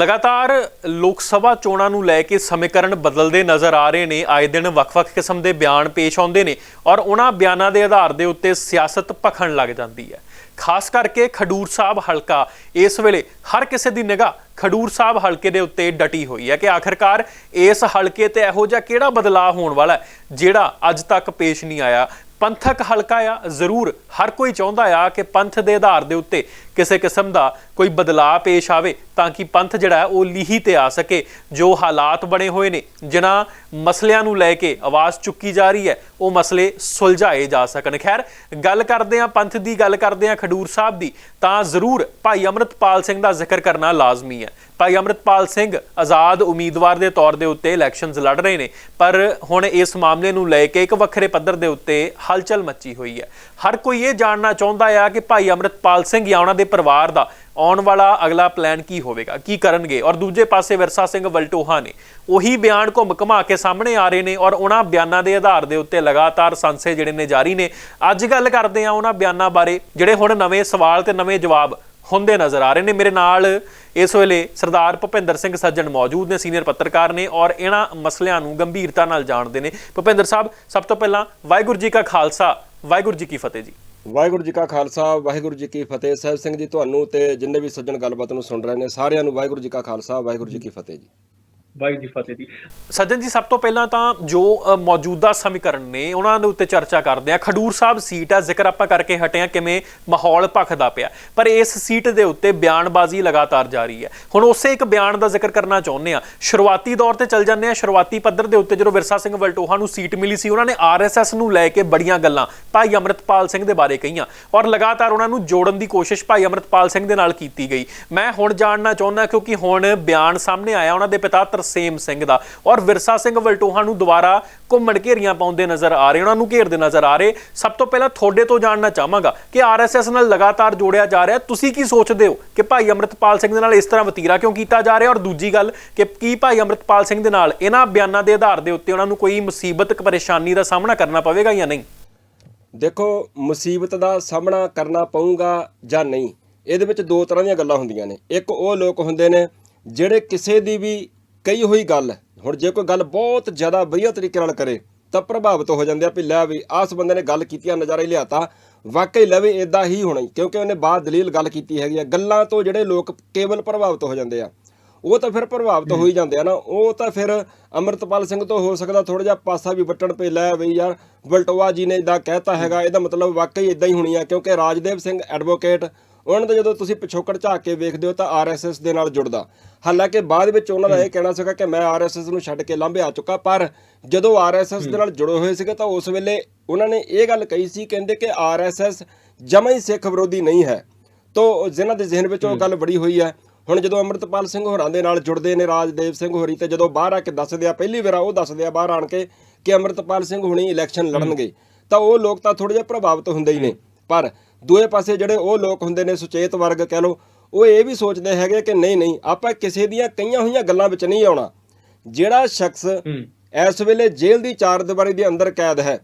ਲਗਾਤਾਰ ਲੋਕ ਸਭਾ ਚੋਣਾਂ ਨੂੰ ਲੈ ਕੇ ਸਮੀਕਰਨ ਬਦਲਦੇ ਨਜ਼ਰ ਆ ਰਹੇ ਨੇ। ਆਏ ਦਿਨ ਵੱਖ-ਵੱਖ ਕਿਸਮ ਦੇ ਬਿਆਨ ਪੇਸ਼ ਆਉਂਦੇ ਨੇ ਔਰ ਉਹਨਾਂ ਬਿਆਨਾਂ ਦੇ ਆਧਾਰ ਦੇ ਉੱਤੇ ਸਿਆਸਤ ਭਖਣ ਲੱਗ ਜਾਂਦੀ ਹੈ। ਖਾਸ ਕਰਕੇ ਖਡੂਰ ਸਾਹਿਬ ਹਲਕਾ, ਇਸ ਵੇਲੇ ਹਰ ਕਿਸੇ ਦੀ ਨਿਗਾਹ ਖਡੂਰ ਸਾਹਿਬ ਹਲਕੇ ਦੇ ਉੱਤੇ ਡਟੀ ਹੋਈ ਹੈ ਕਿ ਆਖਰਕਾਰ ਇਸ ਹਲਕੇ ਤੇ ਇਹੋ ਜਿਹਾ ਕਿਹੜਾ ਬਦਲਾਅ ਹੋਣ ਵਾਲਾ ਜਿਹੜਾ ਅੱਜ ਤੱਕ ਪੇਸ਼ ਨਹੀਂ ਆਇਆ। ਪੰਥਕ ਹਲਕਾ ਆ, ਜ਼ਰੂਰ ਹਰ ਕੋਈ ਚਾਹੁੰਦਾ ਆ ਕਿ ਪੰਥ ਦੇ ਆਧਾਰ ਦੇ ਉੱਤੇ ਕਿਸੇ ਕਿਸਮ ਦਾ ਕੋਈ ਬਦਲਾਅ ਪੇਸ਼ ਆਵੇ ਤਾਂ ਕਿ ਪੰਥ ਜਿਹੜਾ ਉਹ ਲੀਹੀ ਤੇ ਆ ਸਕੇ। ਜੋ ਹਾਲਾਤ ਬਣੇ ਹੋਏ ਨੇ, ਜਿਨ੍ਹਾਂ ਮਸਲਿਆਂ ਨੂੰ ਲੈ ਕੇ ਆਵਾਜ਼ ਚੁੱਕੀ ਜਾ ਰਹੀ ਹੈ, ਉਹ ਮਸਲੇ ਸੁਲਝਾਏ ਜਾ ਸਕਣ। ਖੈਰ, ਗੱਲ ਕਰਦੇ ਆ ਪੰਥ ਦੀ, ਗੱਲ ਕਰਦੇ ਆ ਖਡੂਰ ਸਾਹਿਬ ਦੀ, ਤਾਂ ਜ਼ਰੂਰ ਭਾਈ ਅਮਰਤਪਾਲ ਸਿੰਘ ਦਾ ਜ਼ਿਕਰ ਕਰਨਾ ਲਾਜ਼ਮੀ ਹੈ। ਭਾਈ ਅਮਰਤਪਾਲ ਸਿੰਘ ਆਜ਼ਾਦ ਉਮੀਦਵਾਰ ਦੇ ਤੌਰ ਦੇ ਉੱਤੇ ਇਲੈਕਸ਼ਨਸ ਲੜ ਰਹੇ ਨੇ, ਪਰ ਹੁਣ ਇਸ ਮਾਮਲੇ ਨੂੰ ਲੈ ਕੇ ਇੱਕ ਵੱਖਰੇ ਪੱਧਰ ਦੇ ਉੱਤੇ ਹਲਚਲ ਮੱਚੀ ਹੋਈ ਹੈ। ਹਰ ਕੋਈ ਇਹ ਜਾਣਨਾ ਚਾਹੁੰਦਾ ਆ ਕਿ ਭਾਈ ਅਮਰਤਪਾਲ ਸਿੰਘ ਜਾਂ ਉਹਨਾਂ ਦੇ ਪਰਿਵਾਰ ਦਾ ਆਉਣ ਵਾਲਾ ਅਗਲਾ ਪਲਾਨ ਕੀ ਹੋਵੇਗਾ, ਕੀ ਕਰਨਗੇ? ਔਰ ਦੂਜੇ ਪਾਸੇ ਵਿਰਸਾ ਸਿੰਘ ਵਲਟੋਹਾ ਨੇ ਉਹੀ ਬਿਆਨ ਘੁੰਮ ਘਮਾ ਕੇ ਸਾਹਮਣੇ ਆ ਰਹੇ ਨੇ ਔਰ ਉਹਨਾਂ ਬਿਆਨਾਂ ਦੇ ਆਧਾਰ ਦੇ ਉੱਤੇ ਲਗਾਤਾਰ ਸੰਸੇ ਜਿਹੜੇ ਨੇ ਜਾਰੀ ਨੇ। ਅੱਜ ਗੱਲ ਕਰਦੇ ਆ ਉਹਨਾਂ ਬਿਆਨਾਂ ਬਾਰੇ, ਜਿਹੜੇ ਹੁਣ ਨਵੇਂ ਸਵਾਲ ਤੇ ਨਵੇਂ ਜਵਾਬ ਹੁੰਦੇ ਨਜ਼ਰ ਆ ਰਹੇ ਨੇ। ਮੇਰੇ ਨਾਲ ਇਸ ਵੇਲੇ ਸਰਦਾਰ ਭੁਪਿੰਦਰ ਸਿੰਘ ਸੱਜਣ ਮੌਜੂਦ ਨੇ ਸੀਨੀਅਰ ਪੱਤਰਕਾਰ ਨੇ ਔਰ ਇਹਨਾਂ ਮਸਲਿਆਂ ਨੂੰ ਗੰਭੀਰਤਾ ਨਾਲ ਜਾਣਦੇ ਨੇ। ਭੁਪਿੰਦਰ ਸਾਹਿਬ, ਸਭ ਤੋਂ ਪਹਿਲਾਂ ਵਾਹਿਗੁਰੂ ਜੀ ਕਾ ਖਾਲਸਾ। ਵਾਹਿਗੁਰੂ ਜੀ ਕੀ ਫਤਿਹ ਜੀ। ਵਾਹਿਗੁਰੂ ਜੀ ਕਾ ਖਾਲਸਾ, ਵਾਹਿਗੁਰੂ ਜੀ ਕੀ ਫਤਿਹ। ਸਾਹਿਬ ਸਿੰਘ ਜੀ, ਤੁਹਾਨੂੰ ਤੇ ਜਿੰਨੇ ਵੀ ਸੱਜਣ ਗੱਲਬਾਤ ਨੂੰ ਸੁਣ ਰਹੇ ਨੇ, ਸਾਰਿਆਂ ਨੂੰ ਵਾਹਿਗੁਰੂ ਜੀ ਕਾ ਖਾਲਸਾ, ਵਾਹਿਗੁਰੂ ਜੀ ਕੀ ਫਤਿਹ ਜੀ। ਵਾਹਿਗੁਰੂ ਜੀ, ਫਤਿਹ ਜੀ। ਸੱਜਣ ਜੀ, ਸਭ ਤੋਂ ਪਹਿਲਾਂ ਤਾਂ ਜੋ ਮੌਜੂਦਾ ਸਮੀਕਰਨ ਨੇ, ਉਹਨਾਂ ਦੇ ਉੱਤੇ ਚਰਚਾ ਕਰਦੇ ਆ ਖਡੂਰ ਸਾਹਿਬ ਸੀਟ ਆ, ਜ਼ਿਕਰ ਆਪਾਂ ਕਰਕੇ ਹਟੇ ਆ ਕਿਵੇਂ ਮਾਹੌਲ ਭਖਦਾ ਪਿਆ। ਪਰ ਇਸ ਸੀਟ ਦੇ ਉੱਤੇ ਬਿਆਨਬਾਜ਼ੀ ਲਗਾਤਾਰ ਜਾਰੀ ਹੈ। ਹੁਣ ਉਸੇ ਇੱਕ ਬਿਆਨ ਦਾ ਜ਼ਿਕਰ ਕਰਨਾ ਚਾਹੁੰਦੇ ਆ ਸ਼ੁਰੂਆਤੀ ਦੌਰ ਤੇ ਚੱਲ ਜਾਂਦੇ ਆ ਸ਼ੁਰੂਆਤੀ ਪੱਧਰ ਦੇ ਉੱਤੇ ਜਦੋਂ ਵਿਰਸਾ ਸਿੰਘ ਵਲਟੋਹਾ ਨੂੰ ਸੀਟ ਮਿਲੀ ਸੀ, ਉਹਨਾਂ ਨੇ ਆਰਐਸਐਸ ਨੂੰ ਲੈ ਕੇ ਬੜੀਆਂ ਗੱਲਾਂ ਭਾਈ ਅਮਰਤਪਾਲ ਸਿੰਘ ਦੇ ਬਾਰੇ ਕਹੀਆਂ। ਔਰ ਲਗਾਤਾਰ ਉਹਨਾਂ ਨੂੰ ਜੋੜਨ ਦੀ ਕੋਸ਼ਿਸ਼ ਭਾਈ ਅਮਰਤਪਾਲ ਸਿੰਘ ਦੇ ਨਾਲ ਕੀਤੀ ਗਈ। ਮੈਂ ਹੁਣ ਜਾਣਨਾ ਚਾਹੁੰਦਾ, ਕਿਉਂਕਿ ਹੁਣ ਬਿਆਨ ਸਾਹਮਣੇ ਆਇਆ, ਉਹਨਾਂ ਦੇ ਪਿਤਾ ਤਰਸੇਮ ਸਿੰਘ ਦਾ। ਔਰ ਵਿਰਸਾ ਸਿੰਘ ਵਲਟੋਹਾ ਨੂੰ ਦੁਬਾਰਾ ਘੁੰਮਣ ਘੇਰੀਆਂ ਪਾਉਂਦੇ ਨਜ਼ਰ ਆ ਰਹੇ, ਉਹਨਾਂ ਨੂੰ ਘੇਰਦੇ ਨਜ਼ਰ ਆ ਰਹੇ। ਸਭ ਤੋਂ ਪਹਿਲਾਂ ਤੁਹਾਡੇ ਤੋਂ ਜਾਣਨਾ ਚਾਹਾਂਗਾ ਕਿ ਆਰਐਸਐਸ ਨਾਲ ਲਗਾਤਾਰ ਜੋੜਿਆ ਜਾ ਰਿਹਾ। ਤੁਸੀਂ ਕੀ ਸੋਚਦੇ ਹੋ ਕਿ ਭਾਈ ਅਮਰਤਪਾਲ ਸਿੰਘ ਦੇ ਨਾਲ ਇਸ ਤਰ੍ਹਾਂ ਵਤੀਰਾ ਕਿਉਂ ਕੀਤਾ ਜਾ ਰਿਹਾ? ਔਰ ਦੂਜੀ ਗੱਲ ਕਿ ਕੀ ਭਾਈ ਅਮਰਤਪਾਲ ਸਿੰਘ ਦੇ ਨਾਲ ਇਹਨਾਂ ਬਿਆਨਾਂ ਦੇ ਆਧਾਰ ਦੇ ਉੱਤੇ ਉਹਨਾਂ ਨੂੰ ਕੋਈ ਮੁਸੀਬਤ, ਪਰੇਸ਼ਾਨੀ ਦਾ ਸਾਹਮਣਾ ਕਰਨਾ ਪਵੇਗਾ ਜਾਂ ਨਹੀਂ? ਦੇਖੋ, ਮੁਸੀਬਤ ਦਾ ਸਾਹਮਣਾ ਕਰਨਾ ਪਊਗਾ ਜਾਂ ਨਹੀਂ, ਇਹਦੇ ਵਿੱਚ ਦੋ ਤਰ੍ਹਾਂ ਦੀਆਂ ਗੱਲਾਂ ਹੁੰਦੀਆਂ ਨੇ। ਇੱਕ ਉਹ ਲੋਕ ਹੁੰਦੇ ਨੇ ਜਿਹੜੇ ਕਿਸੇ ਦੀ ਵੀ ਕਹੀ ਹੋਈ ਗੱਲ। ਹੁਣ ਜੇ ਕੋਈ ਗੱਲ ਬਹੁਤ ਜ਼ਿਆਦਾ ਵਧੀਆ ਤਰੀਕੇ ਨਾਲ ਕਰੇ ਤਾਂ ਪ੍ਰਭਾਵਿਤ ਹੋ ਜਾਂਦੇ ਆ ਵੀ ਲੈ ਵੀ ਆਸ ਬੰਦੇ ਨੇ ਗੱਲ ਕੀਤੀ ਆ ਨਜ਼ਾਰਾ ਹੀ ਲਿਆਤਾ। ਵਾਕਈ ਲਵੇ ਇਦਾਂ ਹੀ ਹੋਣਾ ਕਿਉਂਕਿ ਉਹਨੇ ਬਾਅਦ ਦਲੀਲ ਗੱਲ ਕੀਤੀ ਹੈਗੀ ਆ। ਗੱਲਾਂ ਤੋਂ ਜਿਹੜੇ ਲੋਕ ਕੇਵਲ ਪ੍ਰਭਾਵਿਤ ਹੋ ਜਾਂਦੇ ਆ ਉਹ ਤਾਂ ਫਿਰ ਪ੍ਰਭਾਵਿਤ ਹੋ ਹੀ। ਜਾਂਦੇ ਆ ਨਾ। ਉਹ ਤਾਂ ਫਿਰ ਅਮਰਤਪਾਲ ਸਿੰਘ ਤੋਂ ਹੋ ਸਕਦਾ ਥੋੜਾ ਜਿਹਾ ਪਾਸਾ ਵੀ ਵੱਟਣ ਪੇ ਲੈ ਬਈ ਯਾਰ ਵਲਟੋਆ ਜੀ ਨੇ ਇਦਾਂ ਕਹਿਤਾ ਹੈਗਾ ਇਹਦਾ ਮਤਲਬ ਵਾਕਈ ਇਦਾਂ ਹੀ ਹੋਣੀ ਆ ਕਿਉਂਕਿ ਰਾਜਦੇਵ ਸਿੰਘ ਐਡਵੋਕੇਟ ਉਹਨਾਂ ਦਾ ਜਦੋਂ ਤੁਸੀਂ ਪਿਛੋਕੜ ਝਾਕ ਕੇ ਵੇਖਦੇ ਹੋ ਤਾਂ ਆਰਐਸਐਸ ਦੇ ਨਾਲ ਜੁੜਦਾ। ਹਾਲਾਂਕਿ ਬਾਅਦ ਵਿੱਚ ਉਹਨਾਂ ਦਾ ਇਹ ਕਹਿਣਾ ਸੀਗਾ ਕਿ ਮੈਂ ਆਰਐਸਐਸ ਨੂੰ ਛੱਡ ਕੇ ਲਾਂਭੇ ਆ ਚੁੱਕਾ, ਪਰ ਜਦੋਂ ਆਰਐਸਐਸ ਦੇ ਨਾਲ ਜੁੜੇ ਹੋਏ ਸੀਗੇ ਤਾਂ ਉਸ ਵੇਲੇ ਉਹਨਾਂ ਨੇ ਇਹ ਗੱਲ ਕਹੀ ਸੀ, ਕਹਿੰਦੇ ਕਿ ਆਰਐਸਐਸ ਜਮਾਂ ਹੀ ਸਿੱਖ ਵਿਰੋਧੀ ਨਹੀਂ ਹੈ। ਤੋ ਜਿਨ੍ਹਾਂ ਦੇ ਜ਼ਿਹਨ ਵਿੱਚ ਉਹ ਗੱਲ ਬੜੀ ਹੋਈ ਹੈ, ਹੁਣ ਜਦੋਂ ਅਮਰਤਪਾਲ ਸਿੰਘ ਹੋਰਾਂ ਦੇ ਨਾਲ ਜੁੜਦੇ ਨੇ, ਰਾਜਦੇਵ ਸਿੰਘ ਹੋਰੀ ਤੇ ਜਦੋਂ ਬਾਹਰ ਆ ਕੇ ਦੱਸਦੇ ਆ, ਪਹਿਲੀ ਵਾਰ ਉਹ ਦੱਸਦੇ ਆ ਬਾਹਰ ਆਣ ਕੇ ਕਿ ਅਮਰਤਪਾਲ ਸਿੰਘ ਹੁਣੀ ਇਲੈਕਸ਼ਨ ਲੜਨਗੇ। ਤਾਂ ਉਹ ਲੋਕ ਤਾਂ ਥੋੜੇ ਜਿਹਾ ਪ੍ਰਭਾਵਿਤ ਹੁੰਦੇ ਹੀ ਨੇ, ਪਰ ਦੂਏ ਪਾਸੇ ਜਿਹੜੇ ਉਹ ਲੋਕ ਹੁੰਦੇ ਨੇ ਸੁਚੇਤ ਵਰਗ ਕਹਿ ਲਓ ਉਹ ਇਹ ਵੀ ਸੋਚਦੇ ਹੈਗੇ ਕਿ ਨਹੀਂ ਨਹੀਂ ਆਪਾਂ ਕਿਸੇ ਦੀਆਂ ਕਈਆਂ ਹੋਈਆਂ ਗੱਲਾਂ ਵਿੱਚ ਨਹੀਂ ਆਉਣਾ। ਜਿਹੜਾ ਸ਼ਖਸ ਇਸ ਵੇਲੇ ਜੇਲ੍ਹ ਦੀ ਚਾਰ ਦੀਵਾਰੀ ਦੇ ਅੰਦਰ ਕੈਦ ਹੈ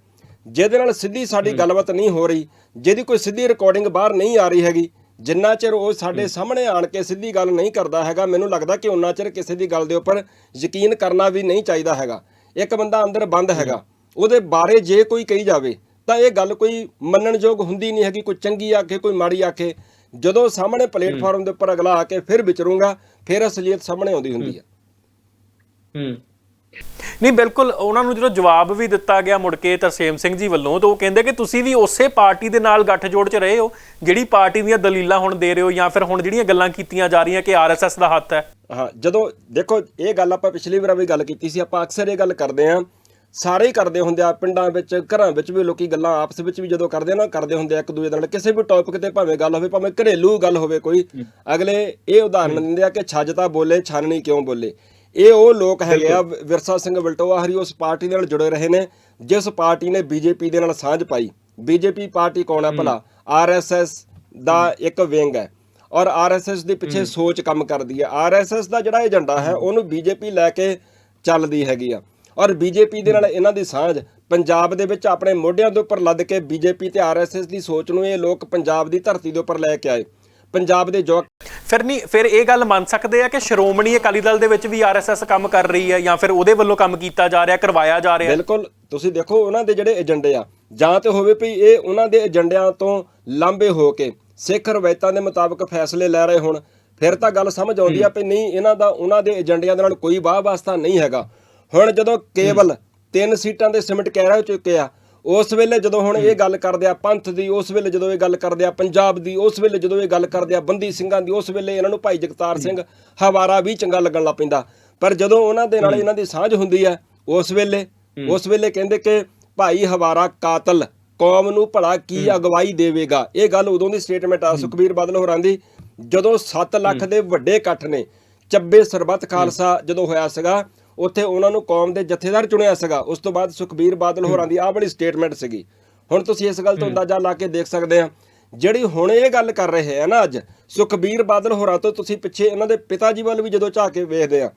ਜਿਹਦੇ ਨਾਲ ਸਿੱਧੀ ਸਾਡੀ ਗੱਲਬਾਤ ਨਹੀਂ ਹੋ ਰਹੀ ਜਿਹਦੀ ਕੋਈ ਸਿੱਧੀ ਰਿਕਾਰਡਿੰਗ ਬਾਹਰ ਨਹੀਂ ਆ ਰਹੀ ਹੈਗੀ ਜਿੰਨਾ ਚਿਰ ਉਹ ਸਾਡੇ ਸਾਹਮਣੇ ਆਣ ਕੇ ਸਿੱਧੀ ਗੱਲ ਨਹੀਂ ਕਰਦਾ ਹੈਗਾ ਮੈਨੂੰ ਲੱਗਦਾ ਕਿ ਉਨਾ ਚਿਰ ਕਿਸੇ ਦੀ ਗੱਲ ਦੇ ਉੱਪਰ ਯਕੀਨ ਕਰਨਾ ਵੀ ਨਹੀਂ ਚਾਹੀਦਾ ਹੈਗਾ। ਇੱਕ ਬੰਦਾ ਅੰਦਰ ਬੰਦ ਹੈਗਾ ਉਹਦੇ ਬਾਰੇ ਜੇ ਕੋਈ ਕਹੀ ਜਾਵੇ ਤਾਂ ਇਹ ਗੱਲ ਕੋਈ ਮੰਨਣਯੋਗ ਹੁੰਦੀ ਨਹੀਂ ਹੈਗੀ ਕੋਈ ਚੰਗੀ ਆਖੇ ਕੋਈ ਮਾੜੀ ਆਖੇ। ਜਦੋਂ ਸਾਹਮਣੇ ਪਲੇਟਫਾਰਮ ਦੇ ਉੱਪਰ ਅਗਲਾ ਆ ਕੇ ਫਿਰ ਵਿਚਰੂੰਗਾ ਫਿਰ ਅਸਲੀਅਤ ਸਾਹਮਣੇ ਆਉਂਦੀ ਹੁੰਦੀ ਹੈ। ਹੂੰ। ਨਹੀਂ ਬਿਲਕੁਲ ਉਹਨਾਂ ਨੂੰ ਜਦੋਂ ਜਵਾਬ ਵੀ ਦਿੱਤਾ ਗਿਆ ਮੁੜ ਕੇ ਤਰਸੇਮ ਸਿੰਘ ਜੀ ਵੱਲੋਂ ਤਾਂ ਉਹ ਕਹਿੰਦੇ ਕਿ ਤੁਸੀਂ ਵੀ ਉਸੇ ਪਾਰਟੀ ਦੇ ਨਾਲ ਗੱਠਜੋੜ 'ਚ ਰਹੇ ਹੋ ਜਿਹੜੀ ਪਾਰਟੀ ਦੀਆਂ ਦਲੀਲਾਂ ਹੁਣ ਦੇ ਰਹੇ ਹੋ ਜਾਂ ਫਿਰ ਹੁਣ ਜਿਹੜੀਆਂ ਗੱਲਾਂ ਕੀਤੀਆਂ ਜਾ ਰਹੀਆਂ ਕਿ ਆਰਐਸਐਸ ਦਾ ਹੱਥ ਹੈ। ਹਾਂ ਜਦੋਂ ਦੇਖੋ ਇਹ ਗੱਲ ਆਪਾਂ ਪਿਛਲੀ ਵਾਰ ਵੀ ਗੱਲ ਕੀਤੀ ਸੀ ਆਪਾਂ ਅਕਸਰ ਇਹ ਗੱਲ ਕਰਦੇ ਆਂ ਸਾਰੇ ਹੀ ਕਰਦੇ ਹੁੰਦੇ ਆ ਪਿੰਡਾਂ ਵਿੱਚ ਘਰਾਂ ਵਿੱਚ ਵੀ ਲੋਕੀ ਗੱਲਾਂ ਆਪਸ ਵਿੱਚ ਵੀ ਜਦੋਂ ਕਰਦੇ ਆ ਨਾ ਕਰਦੇ ਹੁੰਦੇ ਆ ਇੱਕ ਦੂਜੇ ਨਾਲ। ਕਿਸੇ ਵੀ ਟੌਪਿਕ ਤੇ ਭਾਵੇਂ ਗੱਲ ਹੋਵੇ ਭਾਵੇਂ ਘਰੇਲੂ ਗੱਲ ਹੋਵੇ ਕੋਈ ਅਗਲੇ ਇਹ ਉਦਾਹਰਨ ਦਿੰਦੇ ਆ ਕਿ ਛੱਜ ਤਾਂ ਬੋਲੇ ਛਾਨਣੀ ਕਿਉਂ ਬੋਲੇ? ਇਹ ਉਹ ਲੋਕ ਹੈਗੇ ਆ ਵਿਰਸਾ ਸਿੰਘ ਵਲਟੋਆ ਹਰੀ ਉਸ ਪਾਰਟੀ ਨਾਲ ਜੁੜੇ ਰਹੇ ਨੇ ਜਿਸ ਪਾਰਟੀ ਨੇ ਬੀਜੇਪੀ ਦੇ ਨਾਲ ਸਾਂਝ ਪਾਈ। ਬੀਜੇਪੀ ਪਾਰਟੀ ਕੌਣ ਹੈ। ਭਲਾ ਆਰਐਸਐਸ ਦਾ ਇੱਕ ਵਿੰਗ ਹੈ। ਔਰ ਆਰਐਸਐਸ ਦੇ ਪਿੱਛੇ ਸੋਚ ਕੰਮ ਕਰਦੀ ਹੈ। ਆਰਐਸਐਸ ਦਾ ਜਿਹੜਾ ਏਜੰਡਾ ਹੈ। ਉਹਨੂੰ ਬੀਜੇਪੀ ਲੈ ਕੇ ਚੱਲਦੀ ਹੈਗੀ ਆ। ਔਰ ਬੀਜੇਪੀ ਦੇ ਨਾਲ ਇਹਨਾਂ ਦੀ ਸਾਂਝ। ਪੰਜਾਬ ਦੇ ਵਿੱਚ ਆਪਣੇ ਮੋਢਿਆਂ ਦੇ ਉੱਪਰ ਲੱਦ ਕੇ ਬੀਜੇਪੀ ਤੇ ਆਰਐਸਐਸ ਦੀ ਸੋਚ ਨੂੰ ਇਹ ਲੋਕ ਪੰਜਾਬ ਦੀ ਧਰਤੀ ਦੇ ਉੱਪਰ ਲੈ ਕੇ ਆਏ। ਪੰਜਾਬ ਦੇ ਜੋ ਫਿਰ ਨਹੀਂ ਫਿਰ ਇਹ ਗੱਲ ਮੰਨ ਸਕਦੇ ਆ ਕਿ ਸ਼੍ਰੋਮਣੀ ਅਕਾਲੀ ਦਲ ਦੇ ਵਿੱਚ ਵੀ ਆਰਐਸਐਸ ਕੰਮ ਕਰ ਰਹੀ ਹੈ ਜਾਂ ਫਿਰ ਉਹਦੇ ਵੱਲੋਂ ਕੰਮ ਕੀਤਾ ਜਾ ਰਿਹਾ ਕਰਵਾਇਆ ਜਾ ਰਿਹਾ? ਬਿਲਕੁਲ ਤੁਸੀਂ ਦੇਖੋ ਉਹਨਾਂ ਦੇ ਜਿਹੜੇ ਏਜੰਡੇ ਆ ਜਾਂ ਤੇ ਹੋਵੇ ਵੀ ਇਹ ਉਹਨਾਂ ਦੇ ਏਜੰਡਿਆਂ ਤੋਂ ਲਾਂਬੇ ਹੋ ਕੇ ਸਿੱਖ ਰਵਾਇਤਾਂ ਦੇ ਮੁਤਾਬਕ ਫੈਸਲੇ ਲੈ ਰਹੇ ਹੋਣ। ਫਿਰ ਤਾਂ ਗੱਲ ਸਮਝ ਆਉਂਦੀ ਆ ਵੀ ਨਹੀਂ ਇਹਨਾਂ ਦਾ ਉਹਨਾਂ ਦੇ ਏਜੰਡਿਆਂ ਦੇ ਨਾਲ ਕੋਈ ਵਾਹ ਵਾਸਤਾ ਨਹੀਂ ਹੈਗਾ। ਹੁਣ ਜਦੋਂ ਕੇਵਲ ਤਿੰਨ ਸੀਟਾਂ ਦੇ ਸਿਮਟ ਕਹਿ ਰਹੇ ਚੁੱਕੇ ਆ ਉਸ ਵੇਲੇ ਜਦੋਂ ਹੁਣ ਇਹ ਗੱਲ ਕਰਦੇ ਆ ਪੰਥ ਦੀ ਉਸ ਵੇਲੇ ਜਦੋਂ ਇਹ ਗੱਲ ਕਰਦੇ ਆ ਪੰਜਾਬ ਦੀ ਉਸ ਵੇਲੇ ਜਦੋਂ ਇਹ ਗੱਲ ਕਰਦੇ ਆ ਬੰਦੀ ਸਿੰਘਾਂ ਦੀ ਉਸ ਵੇਲੇ ਇਹਨਾਂ ਨੂੰ ਭਾਈ ਜਗਤਾਰ ਸਿੰਘ ਹਵਾਰਾ ਵੀ ਚੰਗਾ ਲੱਗਣ ਲੱਗ ਪੈਂਦਾ। ਪਰ ਜਦੋਂ ਉਹਨਾਂ ਦੇ ਨਾਲ ਇਹਨਾਂ ਦੀ ਸਾਂਝ ਹੁੰਦੀ ਹੈ ਉਸ ਵੇਲੇ ਉਸ ਵੇਲੇ ਕਹਿੰਦੇ ਕਿ ਭਾਈ ਹਵਾਰਾ ਕਾਤਲ ਕੌਮ ਨੂੰ ਭਲਾ ਕੀ ਅਗਵਾਈ ਦੇਵੇਗਾ? ਇਹ ਗੱਲ ਉਦੋਂ ਦੀ ਸਟੇਟਮੈਂਟ ਆ ਸੁਖਬੀਰ ਬਾਦਲ ਹੋਰਾਂ ਦੀ। ਜਦੋਂ 7 ਲੱਖ ਦੇ ਵੱਡੇ ਇਕੱਠ ਨੇ ਚੱਬੇ ਸਰਬੱਤ ਖਾਲਸਾ ਜਦੋਂ ਹੋਇਆ ਸੀਗਾ ਉੱਥੇ ਉਹਨਾਂ ਨੂੰ ਕੌਮ ਦੇ ਜਥੇਦਾਰ ਚੁਣਿਆ ਸੀਗਾ। ਉਸ ਤੋਂ ਬਾਅਦ ਸੁਖਬੀਰ ਬਾਦਲ ਹੋਰਾਂ ਦੀ ਆਹ ਬੜੀ ਸਟੇਟਮੈਂਟ ਸੀਗੀ। ਹੁਣ ਤੁਸੀਂ ਇਸ ਗੱਲ ਤੋਂ ਅੰਦਾਜ਼ਾ ਲਾ ਕੇ ਦੇਖ ਸਕਦੇ ਆ ਜਿਹੜੀ ਹੁਣ ਇਹ ਗੱਲ ਕਰ ਰਹੇ ਆ ਨਾ ਅੱਜ ਸੁਖਬੀਰ ਬਾਦਲ ਹੋਰਾਂ ਤੋਂ ਤੁਸੀਂ ਪਿੱਛੇ ਇਹਨਾਂ ਦੇ ਪਿਤਾ ਜੀ ਵੱਲ ਵੀ ਜਦੋਂ ਝਾਕ ਕੇ ਵੇਖਦੇ ਆ